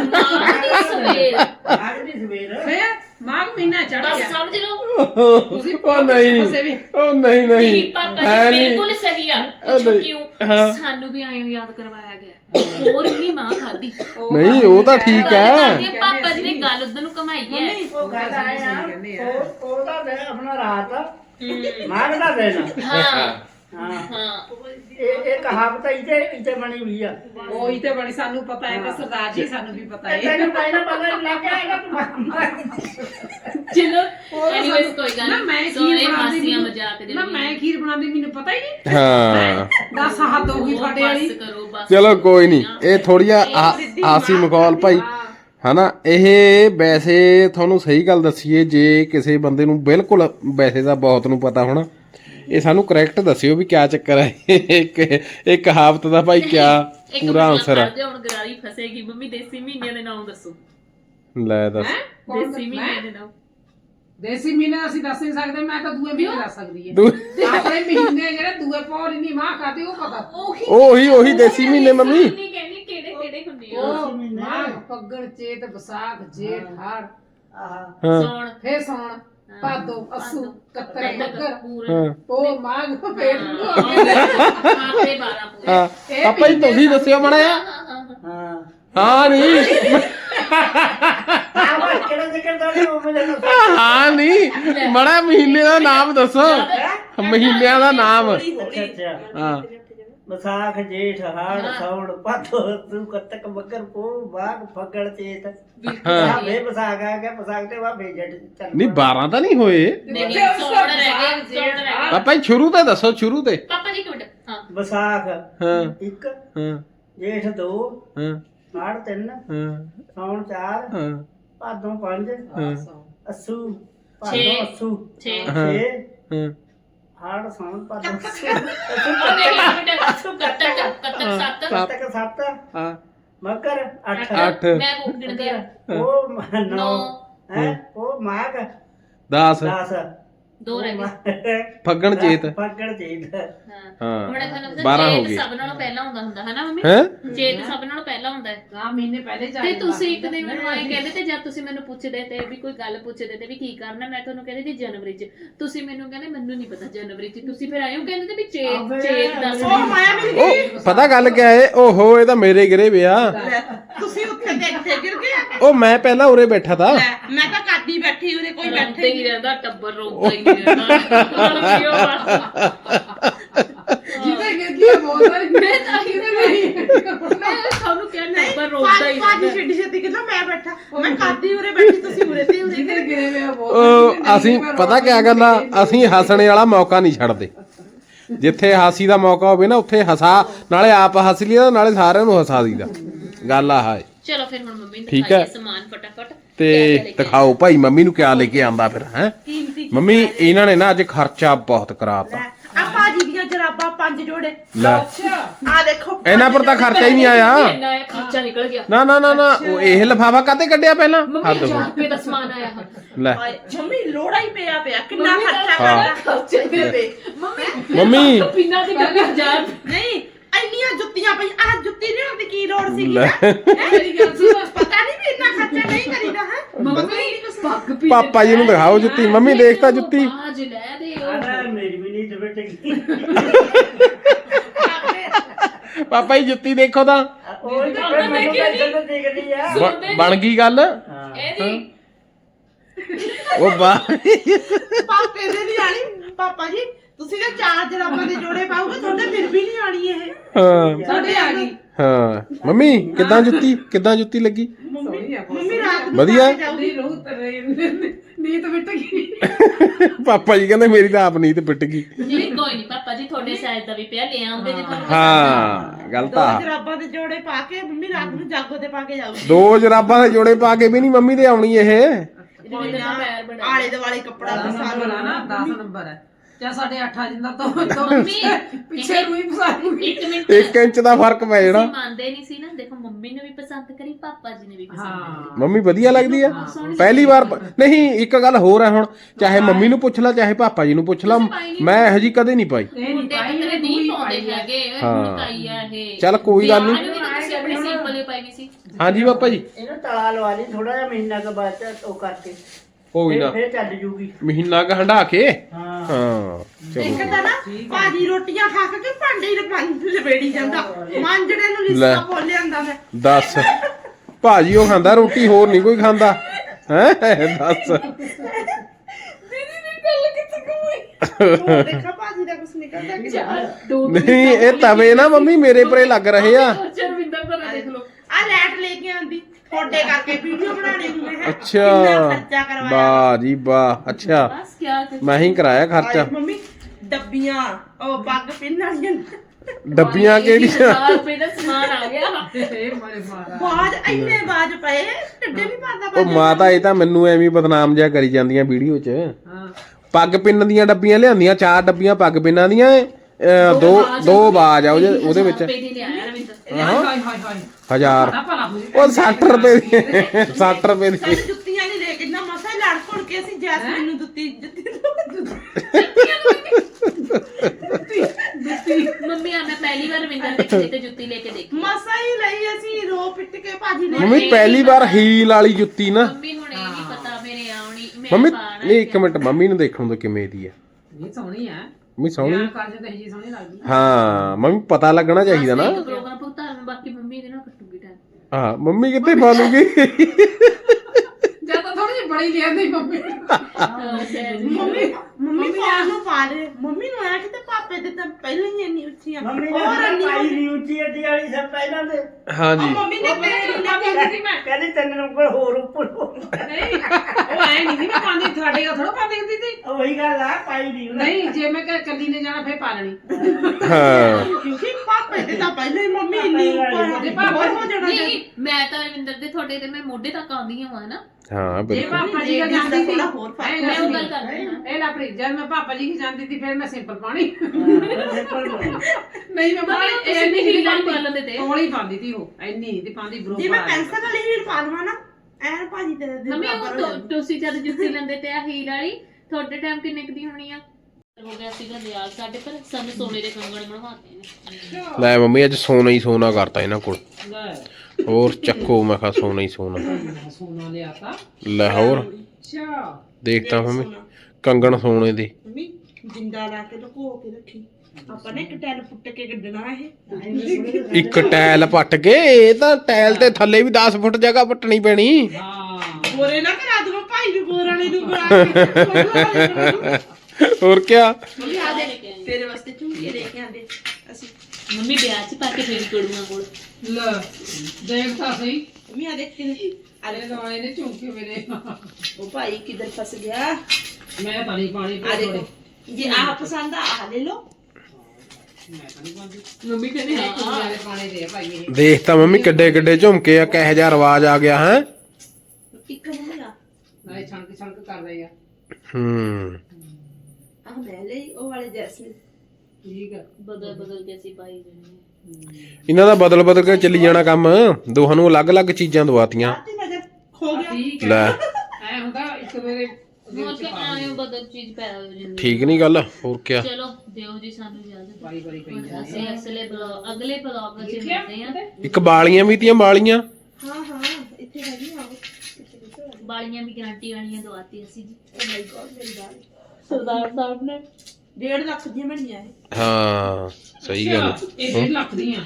ਮਾਘ ਦੀ ਸਵੇਰ। ਆਗ ਦੀ ਸਵੇਰ। ਫੇਰ ਮਾਘ ਮਹੀਨਾ ਚੜ ਬਸ ਗਿਆ। ਸਮਝ ਲਓ। ਤੁਸੀਂ ਉਹ ਨਹੀਂ ਵੀ। ਉਹ ਨਹੀਂ ਨਹੀਂ। ਨਹੀਂ ਪਾਪਾ ਹੈ ਜੀ ਨਹੀਂ। ਬਿਲਕੁਲ ਸਹੀ ਆ। ਨਹੀਂ। ਕਿਉਂ? ਹਾਂ। ਸਾਨੂੰ ਵੀ ਆਇਓ ਯਾਦ ਕਰਵਾਇਆ ਗਿਆ। ਹੋਰ ਹੀ ਮਾਂ ਖਾਦੀ ਨਹੀਂ ਉਹ ਤਾਂ ਠੀਕ ਹੈ। ਪਾਪਾ ਜੀ ਨੇ ਗੱਲ ਉਧਰ ਨੂੰ ਕਮਾਈ ਉਹ ਗੱਲ ਆਇਆ। ਉਹ ਉਹਦਾ ਦੇ ਆਪਣਾ ਰਾਤ ਮਾਗ ਦਾ ਦਿਨ ਹਾਂ। ਹਾਂ। ਹਾਂ। ਇਹ ਇਹ ਕਹਾਵਤ ਇੱਥੇ ਇੱਥੇ ਬਣੀ ਹੋਈ ਆ। ਉਹ ਹੀ ਤੇ ਬਣੀ ਸਾਨੂੰ ਪਤਾ ਹੈ ਕਿ ਸਰਦਾਰ ਜੀ ਸਾਨੂੰ ਵੀ ਪਤਾ ਹੈ। ਤੈਨੂੰ ਪਹਿਲਾਂ ਪਤਾ ਲੱਗਿਆ ਹੈਗਾ ਤੂੰ ਚਲੋ ਐਨੀਵੇਜ਼ ਕੋਈ ਗੱਲ ਨਾ ਨਹੀਂ ਮੈਂ ਖੀਰ ਬਣਾਉਂਦੀ ਹਾਸੀਆਂ ਮਜ਼ਾਕ ਦੇ ਨਾ ਮੈਂ ਖੀਰ ਬਣਾਉਂਦੀ ਮੈਨੂੰ ਪਤਾ ਹੀ ਨਹੀਂ। ਹਾਂ। ਦਸ ਹੱਥ ਹੋ ਗਈ ਤੁਹਾਡੇ ਵਾਲੀ। ਬਸ ਕਰੋ ਬਸ ਚਲੋ ਕੋਈ ਨਹੀਂ। ਇਹ ਥੋੜੀਆਂ ਆਸੀ ਮਖੌਲ ਭਾਈ ਹਨਾ ਇਹ ਵੈਸੇ ਤੁਹਾਨੂੰ ਸਹੀ ਗੱਲ ਦੱਸੀਏ ਜੇ ਕਿਸੇ ਬੰਦੇ ਨੂੰ ਬਿਲਕੁਲ ਵੈਸੇ ਤਾਂ ਬਹੁਤ ਨੂੰ ਪਤਾ ਹੋਣਾ ਇਹ ਸਾਨੂੰ ਕਰੈਕਟ ਦੱਸਿਓ ਵੀ ਕਿਆ ਚੱਕਰ ਹੈ। ਇੱਕ ਇਹ ਕਹਾਵਤ ਦਾ ਭਾਈ ਕਿਆ ਇੱਕ ਪੂਰਾ ਆਨਸਰ ਹੈ ਖੜ ਜਾ, ਹੁਣ ਗਰਾਰੀ ਫਸੇਗੀ। ਮੰਮੀ ਦੇਸੀ ਮਹੀਨਿਆਂ ਦੇ ਨਾਮ ਦੱਸੋ। ਲੈ ਦੱਸ। ਕੌਣ ਦੇਸੀ ਮੈਂ? ਮਹੀਨਿਆਂ ਦੇ ਨਾਮ ਦੇਸੀ ਮਹੀਨੇ ਅਸੀਂ ਦੱਸ ਨਹੀਂ ਸਕਦੇ ਮੈਂ ਤਾਂ ਦੂਏ ਮਹੀਨੇ ਦੱਸ ਸਕਦੀ ਹੈ। ਆਪਣੇ ਮਹੀਨੇ ਜਿਹੜੇ ਦੂਏ ਪੌਰ ਨਹੀਂ ਮਾਂ ਖਾਦੇ ਉਹ ਪਤਾ। ਉਹੀ ਉਹੀ ਉਹੀ ਦੇਸੀ ਮਹੀਨੇ ਮੰਮੀ। ਨਹੀਂ ਕਹਿੰਦੀ ਕਿਹੜੇ ਕਿਹੜੇ ਹੁੰਦੇ ਆ। ਉਹ ਮਾਂ ਪੱਗਣ ਚੇਤ ਵਿਸਾਖ ਜੇਠ ਹਾੜ। ਆਹ। ਹਾਂ। ਸੌਣ ਫੇ ਸੌਣ ਭਾਦੋ ਅਸੂ ਕੱਤਰ ਮੱਕਰ ਹਾਂ। ਉਹ ਮਾਘ ਫੇਰ ਨੂੰ ਹਾਂ। ਤੇ 12 ਪੂਰੇ। ਹਾਂ। ਪਾਪਾ ਜੀ ਤੁਸੀਂ ਦੱਸਿਓ ਮੜਿਆ ਹਾਂ, ਹਾਂ, ਹਾਂ। ਹਾਂ। ਹਾਂ ਨਹੀਂ। ਕਿਹੜਾ ਹਾਂ ਨਹੀਂ। ਮੜਾ ਮਹੀਨੇ ਦਾ ਨਾਮ ਦੱਸੋ। ਮਹੀਨਿਆਂ ਦਾ ਨਾਮ। ਹਾਂ। ਵਿਸਾਖ ਜੇਠ ਹਾੜ ਸੌਣ ਭਾਦੋ ਤੂੰ ਕੱਤਕ ਮੱਕਰ ਪੋ ਬਾਗ ਫੱਗੜ ਚੇਤ। ਹਾਂ ਵੇ ਵਿਸਾਖ ਆ ਗਿਆ ਵਿਸਾਖ ਤੇ ਵਾ ਜੱਟ ਚੱਲ ਨਹੀਂ 12 ਤਾਂ ਨਹੀਂ ਹੋਏ। ਨਹੀਂ ਸੌਣ ਰਹਿ ਗਏ ਸੌਣ ਰਹਿ ਗਏ। ਸ਼ੁਰੂ ਤੇ ਦੱਸੋ ਸ਼ੁਰੂ ਤੇ। ਪਾਪਾ ਜੀ ਇੱਕ ਮਿੰਟ। ਹਾਂ। ਵਿਸਾਖ ਹਾਂ। ਇੱਕ ਹਾਂ। ਜੇਠ ਦੋ। ਹਾਂ। ਹਾੜ ਤਿੰਨ ਹਾਂ। ਸੌਣ ਚਾਰ ਹਾਂ। ਭਾਦੋਂ ਪੰਜ ਅਸੂ ਛੇ। ਭਾਦੋਂ ਅਸੂ ਛੇ। ਹਾਂ। ਛੇ। ਹਾਂ। ਹਾੜ ਸੌਣ ਭਾਦੋਂ ਅਸੂ। ਕੱਤਕ ਕੱਤਕ ਸੱਤ। ਕੱਤਕ ਸੱਤ ਹਾਂ। ਮਕਰ ਅੱਠ। ਅੱਠ। ਮੈਂ ਉਹ ਗਿਣਦੀ ਆ ਉਹ ਨੌ ਨੌ। ਹੈ ਉਹ ਮਾਘ। 10 10 ਦੋ ਰਹਿ ਗਏ। ਫੱਗਣ ਚੇਤ। ਫੱਗੜ ਚੇਤ। ਹਾਂ। ਹਾਂ ਹੁਣ ਤੁਹਾਨੂੰ ਪਤਾ 12 ਹੋ ਚੇਤ ਗਏ। ਸਭ ਨਾਲੋਂ ਪਹਿਲਾਂ ਹੁੰਦਾ ਹੁੰਦਾ ਹੈ ਨਾ ਮੰਮੀ? ਹੈ? ਚੇਤ ਸਭ ਨਾਲੋਂ ਪਹਿਲਾਂ ਹੁੰਦਾ ਹੈ। ਆ ਮਹੀਨੇ ਪਹਿਲੇ ਜਾ ਤੇ ਤੁਸੀਂ ਇੱਕ ਦਿਨ ਮੈਨੂੰ ਆਏ ਕਹਿੰਦੇ ਤੇ ਜਦ ਤੁਸੀਂ ਮੈਨੂੰ ਪੁੱਛਦੇ ਤੇ ਵੀ ਕੋਈ ਗੱਲ ਪੁੱਛਦੇ ਤੇ ਵੀ ਕੀ ਕਰਨਾ ਮੈਂ ਤੁਹਾਨੂੰ ਕਹਿੰਦੀ ਸੀ ਜਨਵਰੀ 'ਚ। ਤੁਸੀਂ ਮੈਨੂੰ ਕਹਿੰਦੇ ਮੈਨੂੰ ਨਹੀਂ ਪਤਾ ਜਨਵਰੀ 'ਚ। ਤੁਸੀਂ ਫਿਰ ਆਏ ਹੋ ਕਹਿੰਦੇ ਤੇ ਵੀ ਚੇਤ ਚੇਤ ਦੱਸ ਉਹ ਮਾਇਆ ਮੇਰੀ ਉਹ ਪਤਾ ਗੱਲ ਕਿਆ ਹੈ ਓਹੋ ਇਹ ਤਾਂ ਮੇਰੇ ਗਿਰੇ ਪਿਆ ਤੁਸੀਂ ਉੱਥੇ ਇੱਥੇ ਗਿਰ ਗਏ। ਉਹ ਮੈਂ ਪਹਿਲਾਂ ਉਰੇ ਬੈਠਾ ਤਾ। ਮੈਂ ਤਾਂ ਕਾਦੀ ਬੈਠੀ ਉਰੇ ਕੋਈ ਬੈਠੇ ਹੀ ਰਹਿੰਦਾ ਟੱਬਰ ਰੋਂਦਾ ਹੀ ਨਹੀਂ ਰਹਿੰਦਾ ਕਿਉਂ ਬਸ ਜਿਹਦੇ ਗਿਰ ਗਿਆ ਬਹੁਤ ਸਾਰੀ ਮੈਂ ਤਾਂ ਹੀ ਮੈਂ ਤੁਹਾਨੂੰ ਕਿਹਾ ਟੱਬਰ ਰੋਂਦਾ ਹੀ ਪਾਜੀ ਰਹਿੰਦਾ ਛੱਡੀ ਛੱਡੀ ਕਹਿੰਦਾ ਮੈਂ ਬੈਠਾ ਮੈਂ ਕਾਦੀ ਉਰੇ ਬੈਠੀ ਤੁਸੀਂ ਉਰੇ ਤੇ ਉਰੇ ਜਿਹਦੇ ਗਿਰੇ ਵੇ ਬਹੁਤ ਉਹ ਅਸੀਂ ਪਤਾ ਕਿਆ ਗੱਲ ਆ ਅਸੀਂ ਹੱਸਣੇ ਵਾਲਾ ਮੌਕਾ ਨਹੀਂ ਛੱਡਦੇ ਜਿੱਥੇ ਹਾਸੀ ਦਾ ਮੌਕਾ ਹੋਵੇ ਨਾ ਉੱਥੇ ਹਸਾ ਨਾਲੇ ਆਪ ਹੱਸ ਲਈਦਾ ਨਾਲੇ ਸਾਰਿਆਂ ਨੂੰ ਹਸਾ ਦਈਦਾ ਗੱਲ ਆ ਹੈ ਚਲੋ ਫਿਰ ਹੁਣ ਮੰਮੀ ਨੂੰ ਹੈ। ਸਮਾਨ ਫਟਾਫਟ ਤੇ ਦਿਖਾਓ ਭਾਈ ਮੰਮੀ ਨੂੰ ਕਿਆ ਲੈ ਕੇ ਆਂਦਾ ਫਿਰ ਹੈ? ਮੰਮੀ ਇਹਨਾਂ ਨੇ ਨਾ ਅੱਜ ਖਰਚਾ ਬਹੁਤ ਕਰਾਤਾ ਆ ਪਾਜੀ ਦੀਆਂ ਜਰਾਬਾਂ ਪੰਜ ਜੋੜੇ। ਲੈ। ਆ ਦੇਖੋ ਇਹਨਾਂ ਪਰ ਤਾਂ ਖਰਚਾ ਹੀ ਨਹੀਂ ਆਇਆ। ਇੰਨਾ ਇਹ ਖਰਚਾ ਨਿਕਲ ਗਿਆ। ਨਾ ਨਾ ਨਾ ਨਾ ਉਹ ਇਹ ਲਫਾਫਾ ਕਾਤੇ ਕੱਢਿਆ ਪਹਿਲਾਂ? ਹੱਦ ਮੰਮੀ ਹੋ 1000 ਰੁਪਏ ਦਾ ਸਮਾਨ ਆਇਆ ਹੈ ਲੈ। ਮੰਮੀ ਲੋੜਾ ਹੀ ਪਿਆ ਪਿਆ ਕਿੰਨਾ ਮੰਮੀ ਦਾ ਖਰਚਾ। ਕਰਦਾ ਖਰਚੇ ਬੇਬੇ ਮੰਮੀ ਮੰਮੀ। ਪਿੰਨਾ ਦੀ ਗੱਡੀ 1000 ਨਹੀਂ ਇੰਨੀਆਂ ਜੁੱਤੀਆਂ ਪਈ ਆ ਜੁੱਤੀ ਨਹੀਂ ਹੁੰਦੀ ਕੀ ਲੋੜ ਸੀ ਲੈ। ਮੇਰੀ ਗੱਲ ਸੁਣ ਪਤਾ ਨਹੀਂ ਵੀ ਇੰਨਾ ਖਰਚਾ ਨਹੀਂ ਕਰੀਦਾ ਹੈ? ਮੰਮੀ ਪੱਗ ਪੀ ਪਾਪਾ ਜੀ ਨੂੰ ਦਿਖਾਓ ਜੁੱਤੀ। ਮੰਮੀ ਦੇਖ ਤਾਂ ਜੁੱਤੀ। ਬਾਜ ਲੈ ਦੇ ਆਹ ਮੇਰੀ ਵੀ ਨਹੀਂ ਬੈਠੀ ਪਾਪਾ ਜੀ ਜੁੱਤੀ ਦੇਖੋ ਤਾਂ। ਉਹ ਤਾਂ ਫਿਰ ਮੈਨੂੰ ਟੈਨਸ਼ਨ ਦੇਖਦੀ ਆ। ਬ- ਬਣ ਗਈ ਗੱਲ? ਹਾਂ। ਇਹਦੀ। ਉਹ ਬਾ ਪਾਪੇ ਦੇ ਆਣੀ ਪਾਪਾ ਜੀ ਤੁਸੀਂ ਤਾਂ ਚਾਰ ਜਰਾਬਾਂ ਦੇ ਜੋੜੇ ਪਾਓਗੇ ਤੁਹਾਡੇ ਫਿਰ ਵੀ ਨਹੀਂ ਆਣੀ ਇਹ। ਹਾਂ। ਸਾਡੇ ਆ ਗਈ। ਹਾਂ। ਮੰਮੀ ਕਿੱਦਾਂ ਜੁੱਤੀ? ਕਿੱਦਾਂ ਜੁੱਤੀ ਲੱਗੀ? ਮੰਮੀ ਰਾਤ ਨੂੰ ਵਧੀਆ? ਪਾ ਕੇ ਜਾਊਗੀ। ਦੀ ਰੂਹ ਤੇ ਨੀਤ ਮਿਟ ਗਈ। ਪਾਪਾ ਜੀ ਕਹਿੰਦੇ ਮੇਰੀ ਤਾਂ ਆਪ ਨਹੀਂ ਤੇ ਪਿੱਟ ਗਈ। ਨਹੀਂ ਕੋਈ ਨਹੀਂ ਪਾਪਾ ਜੀ ਤੁਹਾਡੇ ਸਾਈਜ਼ ਦਾ ਵੀ ਪਿਆ ਲੈ ਆਉਂਦੇ ਜੇ ਤੁਹਾਨੂੰ ਹਾਂ ਗੱਲ ਦੋ ਤਾਂ ਆ। ਜਰਾਬਾਂ ਦੇ ਜੋੜੇ ਪਾ ਕੇ ਮੰਮੀ ਰਾਤ ਨੂੰ ਜਾਗੋ ਤੇ ਪਾ ਕੇ ਜਾਊਗੀ। ਦੋ ਜਰਾਬਾਂ ਦੇ ਜੋੜੇ ਪਾ ਕੇ ਵੀ ਨਹੀਂ ਮੰਮੀ ਦੇ ਆਉਣੀ ਇਹ। ਜਿਵੇਂ ਦਾ ਪੈਰ ਬਣਾ ਆਲੇ ਦੁਆਲੇ ਕੱਪੜਾ 10 ਦਿਖਾ ਨੰਬਰ ਆ ਨਾ 10 ਨੰਬਰ ਹੈ ਜਾਂ ਸਾਡੇ 8 ਆ ਜਿੰਦਾ ਤੋਂ ਤੋਂ ਮੰਮੀ, ਪਿੱਛੇ ਰੂਈ ਫਸਾਈ ਇੱਕ ਮਿੰਟ। ਇੱਕ ਇੰਚ ਦਾ ਫ਼ਰਕ ਪੈ ਜਾਣਾ। ਤੁਸੀਂ ਮੰਨਦੇ ਨਹੀਂ ਸੀ ਨਾ ਦੇਖੋ ਮੰਮੀ ਨੇ ਵੀ ਪਸੰਦ ਕਰੀ ਪਾਪਾ ਜੀ ਨੇ ਵੀ ਪਸੰਦ ਹਾਂ। ਕਰੀ ਮੰਮੀ ਵਧੀਆ ਲੱਗਦੀ ਆ। ਪਹਿਲੀ ਵਾਰ ਪ- ਨਹੀਂ ਇੱਕ ਗੱਲ ਹੋਰ ਹੈ ਹੁਣ ਚਾਹੇ ਮੰਮੀ ਨੂੰ ਪੁੱਛ ਲੈ ਚਾਹੇ ਪਾਪਾ ਜੀ ਨੂੰ ਪੁੱਛ ਲੈ ਮੈਂ ਇਹੋ ਜੀ ਕਦੇ ਨਹੀਂ ਪਾਈ। ਇਹ ਨਹੀਂ ਮੁੰਡੇ ਪਾਈ ਤਾਂ ਇਹ ਨਹੀਂ ਨਹੀਂ ਪਾਉਂਦੇ ਪਾਈ ਹੈਗੇ ਇਹ ਹਾਂ। ਹੁਣ ਪਾਈ ਆ ਇਹ। ਚੱਲ ਕੋਈ ਗੱਲ ਨਹੀਂ। ਵਿਆਹ ਨੂੰ ਵੀ ਤਾਂ ਤੁਸੀਂ ਆਪਣੀ ਸਿੰਪਲ ਹੀ ਪਾਈ ਵੀ ਸੀ। ਹਾਂਜੀ ਪਾਪਾ ਜੀ। ਇਹਨੂੰ ਤਲਾ ਲਵਾ ਲਈ ਥੋੜਾ ਜਿਹਾ ਮਹੀਨਾ ਕੁ ਬਾਅਦ ਚ ਉਹ ਕਰਕੇ। ਕੋਈ ਨਾ। ਫਿਰ ਚੱਲ ਜੂਗੀ। ਮਹੀਨਾ ਕ ਹੰਡਾ ਕੇ। ਹਾਂ। ਹਾਂ ਇੱਕ ਚਲੋ ਤਾਂ ਨਾ ਭਾਜੀ ਰੋਟੀਆਂ ਖਾ ਕੇ ਭਾਂਡੇ ਹੀ ਲਪੰ- ਲਪੇੜੀ ਜਾਂਦਾ। ਮਾਂਜਣੇ ਨੂੰ ਲੈ। ਲਿਸਾ ਬੋਲ ਲਿਆਂਦਾ ਮੈਂ। ਦੱਸ। ਭਾਜੀ ਉਹ ਖਾਂਦਾ ਰੋਟੀ ਹੋਰ ਨਹੀਂ ਕੋਈ ਖਾਂਦਾ। ਹੈ? ਦੱਸ। ਉਹ ਦੇਖਾ ਭਾਜੀ ਦਾ ਕੁਛ ਨਿਕਲਦਾ ਕਿ ਦੋ ਨਹੀਂ ਇਹ ਤਵੇ ਨਾ ਮੰਮੀ ਮੇਰੇ ਪਰੇ ਲੱਗ ਰਹੇ ਆ। ਚਰਵਿੰਦਰ ਭਰਾ ਦੇਖ ਲਓ। ਆ ਲੈਟ ਲੈ ਕੇ ਆਂਦੀ। ਤੁਹਾਡੇ ਕਰਕੇ ਵੀਡੀਓ ਬਣਾਣੀ ਮੈਂ ਅੱਛਾ। ਕਿੰਨਾ ਖਰਚਾ ਕਰਵਾਇਆ। ਵਾਹ ਜੀ ਵਾਹ ਅੱਛਾ। ਬਸ ਕਿਆ ਕਰ ਮੈਂ ਹੀ ਕਰਾਇਆ ਖਰਚਾ। ਮੰਮੀ ਡੱਬੀਆਂ ਉਹ ਪੱਗ ਪਿੰਨ ਵਾਲੀਆਂ। ਡੱਬੀਆਂ ਕਿਹੜੀਆਂ? 1000 ਰੁਪਏ ਦਾ ਸਮਾਨ ਆ ਗਿਆ। ਇਹ ਮਾਰੇ ਮਾਰਾ। ਬਾਜ ਇੰਨੇ ਬਾਜ ਪਏ ਟੱਡੇ ਨਹੀਂ ਪਾਉਂਦਾ ਉਹ ਮਾਤਾ ਇਹ ਤਾਂ ਮੈਨੂੰ ਐਵੇਂ ਹੀ ਬਦਨਾਮ ਜਿਹਾ ਕਰੀ ਜਾਂਦੀਆਂ ਵੀਡੀਓ 'ਚ। ਹਾਂ। ਪੱਗ ਪਿੰਨ ਦੀਆਂ ਡੱਬੀਆਂ ਲਿਆਂਦੀਆਂ ਚਾਰ ਡੱਬੀਆਂ ਪੱਗ ਪਿੰਨਾਂ ਦੀਆਂ ਏ, ਅਹ, ਦੋ ਦੋ ਬਾਜ ਆ ਉਹਦੇ ਉਹਦੇ ਵਿੱਚ। ਰੁਪਏ ਦੀ ਲਿਆਇਆ ਰਵਿੰਦਰ। ਹਾਏ ਹਾਏ ਹਾਏ ਹਾਏ। ਹਜ਼ਾਰ। ਭਲਾ ਹੋ। ਉਹ 60 ਰੁਪਏ ਦੀ। 60 ਰੁਪਏ ਦੀ। ਸਾਡੇ ਜੁੱਤੀਆਂ ਨਹੀਂ ਲੈ ਕੇ ਨਾ ਮਸਾ ਲੜ ਘੁੜ ਕੇ ਅਸੀਂ ਜੈਸਮੀਨ ਨੂੰ ਜੁੱਤੀ ਜੁੱਤੀ ਮੰਮੀ ਆ ਮੈਂ ਪਹਿਲੀ ਵਾਰ ਰਵਿੰਦਰ ਦੇ ਤੇ ਜੁੱਤੀ ਲੈ ਕੇ ਦੇਖੀ। ਮਸਾ ਹੀ ਲਈ ਅਸੀਂ ਰੋ ਪਿੱਟ ਕੇ ਭਾਜੀ ਨੇ। ਮੰਮੀ ਪਹਿਲੀ ਵਾਰ ਹੀਲ ਵਾਲੀ ਜੁੱਤੀ ਨਾ। ਮੰਮੀ ਹੁਣ ਇਹ ਨਹੀਂ ਪਤਾ ਮੇਰੇ ਆਉਣੀ ਮੈਂ ਮੰਮੀ ਪਾਣਾ ਨਹੀਂ ਇੱਕ ਮਿੰਟ ਮੰਮੀ ਨੂੰ ਦੇਖਣ ਦੋ ਕਿਵੇਂ ਦੀ ਆ ਇਹ ਸੋਹਣੀ ਆ ਮੰਮੀ ਸੋਹਣੀ? ਕਰ ਜੇ ਤਾਂ ਇਹ ਜੀ ਸੋਹਣੀ ਲੱਗਦੀ ਹਾਂ ਮੰਮੀ ਪਤਾ ਲੱਗਣਾ ਚਾਹੀਦਾ ਨਾ। ਪ੍ਰੋਗਰਾਮ ਭੁਗਤਾਨ ਮੈਂ ਬਾਕੀ ਮੰਮੀ ਇਹਦੇ ਨਾਲ ਕੱਟੂਗੀ ਟਾਈਮ ਹਾਂ ਮੰਮੀ ਕਿੱਥੇ ਪਾ ਲੂਗੀ ਜਾਂ ਤਾਂ ਥੋੜੀ ਜਿਹੀ ਬੜੀ ਲਿਆਂਦੀ ਮੰਮੀ ਮੰਮੀ ਮੰਮੀ ਫੋਨ ਨੂੰ ਪਾ ਦੇ। ਮੰਮੀ ਨੂੰ ਆਇਆ ਕਿ ਤੇ ਪਾਪੇ ਦੇ ਤਾਂ ਪਹਿਲਾਂ ਹੀ ਇੰਨੀ ਉੱਚੀਆਂ। ਮੰਮੀ ਹੋਰ ਨੇ ਇੰਨੀ ਪਾਈ ਦੀ ਉੱਚੀ ਅੱਡੀ ਵਾਲੀ ਸਭ ਪਹਿਲਾਂ ਤੇ। ਹਾਂਜੀ। ਮੰਮੀ ਨੇ ਨਾ ਕਹਿੰਦੀ ਮੈਂ। ਕਹਿੰਦੀ ਤਿੰਨ ਨੰਬਰ ਹੋਰ ਉੱਪਰ ਹੋ। ਨਹੀਂ ਨਹੀਂ ਮੈਂ ਪਾਉਂਦੀ ਤੁਹਾਡੇ ਕੋਲ ਥੋੜਾ ਪਾਉਂਦੀ ਹੁੰਦੀ ਸੀ? ਉਹੀ ਗੱਲ ਆ ਪਾਈ ਦੀ ਉਹਨੇ। ਨਹੀਂ ਜੇ ਮੈਂ ਕਿਹਾ ਕੱਲੀ ਨੇ ਜਾਣਾ ਫੇਰ ਪਾ ਲੈਣੀ। ਹਾਂ। ਕਿਉਂਕਿ ਪਾਪੇ ਦੇ ਤਾਂ ਪਹਿਲਾਂ ਹੀ ਮੰਮੀ ਇੰਨੀ ਉੱਪਰ ਦੇ ਪਾਪਾ ਹੋਰ ਹੋ ਜਾਣਾ ਨਹੀਂ ਮੈਂ ਤਾਂ ਰਵਿੰਦਰ ਦੇ ਤੁਹਾਡੇ ਤੇ ਮੈਂ ਮੋਢੇ ਤੱਕ ਆਉਂਦੀ ਹਾਂ ਨਾ ਹਾਂ ਜੇ ਬਿਲਕੁਲ। ਪਾਪਾ ਜੀ ਕੋਲ ਜਾਂਦੀ ਸੀ ਥੋੜਾ ਹੋਰ ਫ਼ਰਕ ਐ ਮੈਂ ਉਹ ਨਹੀਂ। ਗੱਲ ਕਰਦੀ ਹਾਂ ਇਹ ਲਾਪਰੀ ਜਦ ਮੈਂ ਪਾਪਾ ਜੀ ਕੀ ਜਾਂਦੀ ਸੀ ਫਿਰ ਮੈਂ ਸਿੰਪਲ ਪਾਣੀ। ਨਹੀਂ ਮੈਂ ਮੰਮੀ ਪਾਣੀ ਉਹ ਤੁਸੀਂ ਹੀਲ ਵਾਲੀ ਪਾ ਲੈਂਦੇ ਤੇ। ਥੋੜੀ ਪਾਉਂਦੀ ਸੀ ਉਹ ਐਨੀ ਨਹੀਂ ਤੇ ਪਾਉਂਦੀ ਬਰੋ ਜੇ ਮੈਂ ਪੈਨਸਲ ਵਾਲੀ ਹੀਲ ਪਾ ਲਵਾਂ ਨਾ ਐਨ ਭਾਜੀ ਤੇਰੇ ਦੇ ਮੰਮੀ ਉਹ ਬਰਾਬਰ ਹੋ ਤੁ-। ਤੁਸੀਂ ਜਦ ਜੁੱਤੀ ਲੈਂਦੇ ਤੇ ਆ ਹੀਲ ਵਾਲੀ ਤੁਹਾਡੇ ਟਾਈਮ ਕਿੰਨੇ ਕੁ ਦੀ ਹੋਣੀ ਆ? ਹੋ ਗਿਆ ਸੀਗਾ ਲਿਆ ਸਾਡੇ ਪਰ ਸਾਨੂੰ ਸੋਨੇ ਦੇ ਕੰਗਣ ਬਣਵਾਤੇ ਨੇ। ਲੈ ਮੰਮੀ ਅੱਜ ਸੋਨਾ ਹੀ ਸੋਨਾ ਕਰਤਾ ਇਹਨਾਂ ਕੋਲ। ਲੈ। ਹੋਰ ਚੱਕੋ ਮੈਂ ਕਿਹਾ ਸੋਨਾ ਹੀ ਸੋਨਾ। ਸੋਨਾ ਲਿਆਤਾ ਲੈ ਹੋਰ। ਅੱਛਾ। ਦੇਖਤਾ ਮੰਮੀ ਕੰਗਣ ਸੋਨੇ ਦੇ। ਮੰਮੀ ਜਿੰਦਾ ਲਾ ਕੇ ਲੁਕੋ ਕੇ ਰੱਖੀ। ਆਪਾਂ ਨੇ ਇੱਕ ਟੈਲ ਪੁੱਟ ਕੇ ਕੱਢਣਾ ਇਹ। ਇੱਕ ਟਾਇਲ ਪੱਟ ਕੇ ਇਹ ਤਾਂ ਟਾਇਲ ਤੇ ਥੱਲੇ ਵੀ 10 ਫੁੱਟ ਜਗ੍ਹਾ ਪੱਟਣੀ ਪੈਣੀ। ਹਾਂ। ਬੋਰੇ ਨਾ ਕਰਾ ਦਵਾਂ ਭਾਈ ਨੂੰ ਬੋਰ ਵਾਲੀ ਨੂੰ ਬੁਲਾ ਕੇ ਹੋਰ ਕਿਆ? ਮੰਮੀ ਆ ਦੇ ਤੇਰੇ ਵਾਸਤੇ ਝੁੰਗੇ ਲੈ ਕੇ ਆਂਦੇ। ਅਸੀਂ ਮੰਮੀ ਵਿਆਹ 'ਚ ਪਾ ਕੇ ਫੇਰੀ ਕੜੂਆਂ ਕੋਲ। ਲੈ ਦੇਖ ਤਾਂ ਸਹੀ। ਮੰਮੀ ਆ ਦੇਖ ਕੇ ਅਰੇ ਦਵਾਈ ਨੇ ਚੁੰਕੇ ਮੇਰੇ। ਉਹ ਭਾਈ ਕਿਧਰ ਫਸ ਗਿਆ? ਮੈਂ ਤਾਂ ਨਹੀਂ ਪਾਣੀ ਆ ਦੇਖੋ। ਜੇ ਆਹ ਪਸੰਦ ਆ ਆਹ ਲੈ ਲਓ। ਮੰਮੀ ਕਹਿੰਦੀ ਹਾਂ ਮੇਰੇ ਪਾਣੀ ਦੇ ਭਾਈ ਇਹ। ਦੇਖ ਤਾਂ ਮੰਮੀ ਕਿੱਡੇ ਕਿੱਡੇ ਝੁਮਕੇ ਆ ਕਿਹੋ ਜਿਹਾ ਰਿਵਾਜ ਆ ਗਿਆ ਹੈ? ਇੱਕ ਮੰਮੀ ਆ ਨਾਲੇ ਛਣਕ ਛਣਕ ਕਰ ਰਹੀ ਆ। ਹੂੰ। ਆਹ ਮੈਂ ਲਈ ਉਹ ਵਾਲੇ ਜੈਸਮੀਨ। ਠੀਕ ਹੈ ਬਦਲ ਬਦਲ ਕੇ ਅਸੀਂ ਪਾਈ ਜਾਣੀ ਇਹਨਾਂ ਦਾ ਬਦਲ ਬਦਲ ਕੇ ਚੱਲੀ ਜਾਣਾ ਕੰਮ ਦੋਹਾਂ ਨੂੰ ਅਲੱਗ-ਅਲੱਗ ਚੀਜ਼ਾਂ ਦਵਾਤੀਆਂ। ਆਹ ਤੇ ਨਜ਼ਰ ਖੋ ਗਿਆ। ਠੀਕ ਹੈ ਲੈ। ਐ ਹੁੰਦਾ ਇੱਕ ਮੇਰੇ ਹੋਰ ਕਿ ਆਏ ਬਦਲ ਚੀਜ਼ ਪੈ ਹੋ ਜਾਂਦੀ ਠੀਕ ਨਹੀਂ ਗੱਲ ਹੋਰ ਕਿਆ। ਚਲੋ। ਦਿਓ ਜੀ ਸਾਨੂੰ ਇਜਾਜ਼ਤ ਬਾਰੀ ਬਾਰੀ ਪਈ ਹੁਣ ਅਸੀਂ ਅਸਲੇ ਬਲੌਗ ਅਗਲੇ ਬਲੌਗ ਵਿੱਚ ਮਿਲਦੇ ਹਾਂ। ਇੱਕ ਬਾਲੀਆਂ ਵੀ ਤੀਆਂ ਬਾਲੀਆਂ? ਹਾਂ ਹਾਂ ਇੱਥੇ ਹੈਗੀ ਆ ਉਹ। ਬਾਲੀਆਂ ਵੀ ਗਾਰੰਟੀ ਵਾਲੀਆਂ ਦਵਾਤੀ ਅਸੀਂ ਜੀ। ਓ ਮਾਈ ਗॉड ਮੇਰੀ ਗੱਲ ਸਰਦਾਰ ਸਾਹਿਬ ਨੇ 1.5 ਲੱਖ ਦੀਆਂ ਬਣੀਆਂ ਇਹ। ਹਾਂ ਸਹੀ ਗੱਲ। ਇਹ 1.5 ਲੱਖ ਦੀਆਂ।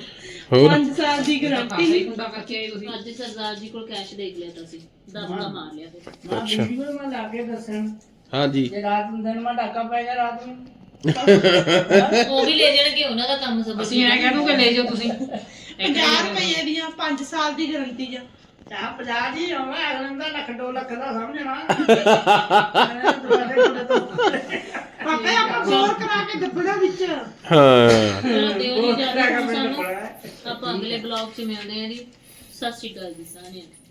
ਹੋਰ? 5 ਸਾਲ ਦੀ ਗਾਰੰਟੀ ਕੁੰਡਾ ਕਰਕੇ ਆਏ ਤੁਸੀਂ? ਅੱਜ ਸਰਦਾਰ ਜੀ ਕੋਲ ਕੈਸ਼ ਦੇਖ ਲਿਆ ਤਾਂ ਅਸੀਂ। ਦਬਕਾ ਮਾਰ ਲਿਆ ਫਿਰ ਅੱਛਾ। ਵੀਡੀਓ ਮੈਂ ਲਾ ਕੇ ਦੱਸਣ ਹਾਂਜੀ ਜੇ ਰਾਤ ਨੂੰ ਦਿਨ ਮੈਂ ਡਾਕਾ ਪੈ ਗਿਆ ਰਾਤ ਨੂੰ। ਉਹ ਵੀ ਲੈ ਜਾਣਗੇ ਉਹਨਾਂ ਦਾ ਕੰਮ ਸਭ ਅਸੀਂ ਐ ਕਹਿ ਦੂੰਗੇ ਲੈ ਜਾਓ ਤੁਸੀਂ। 50 ਰੁਪਏ ਦੀਆਂ 5 ਸਾਲ ਦੀ ਗਾਰੰਟੀ ਆ। ਚਾਹ 50 ਦੀ ਆਵਾ ਅਗਲੇ ਦਾ ਲੱਖ 2 ਲੱਖ ਦਾ ਸਮਝਣਾ। ਪਾਪਾ ਆਪਾਂ ਗੌਰ ਕਰਾ ਕੇ ਦੱਬਣਾ ਵਿੱਚ। ਹਾਂ। ਦਿਓ ਜੀ ਸਾਨੂੰ। ਆਪਾਂ ਅਗਲੇ ਬਲੌਗ 'ਚ ਮਿਲਦੇ ਹਾਂ ਜੀ। ਸਤਿ ਸ਼੍ਰੀ ਅਕਾਲ ਜੀ ਸਾਰਿਆਂ ਨੂੰ।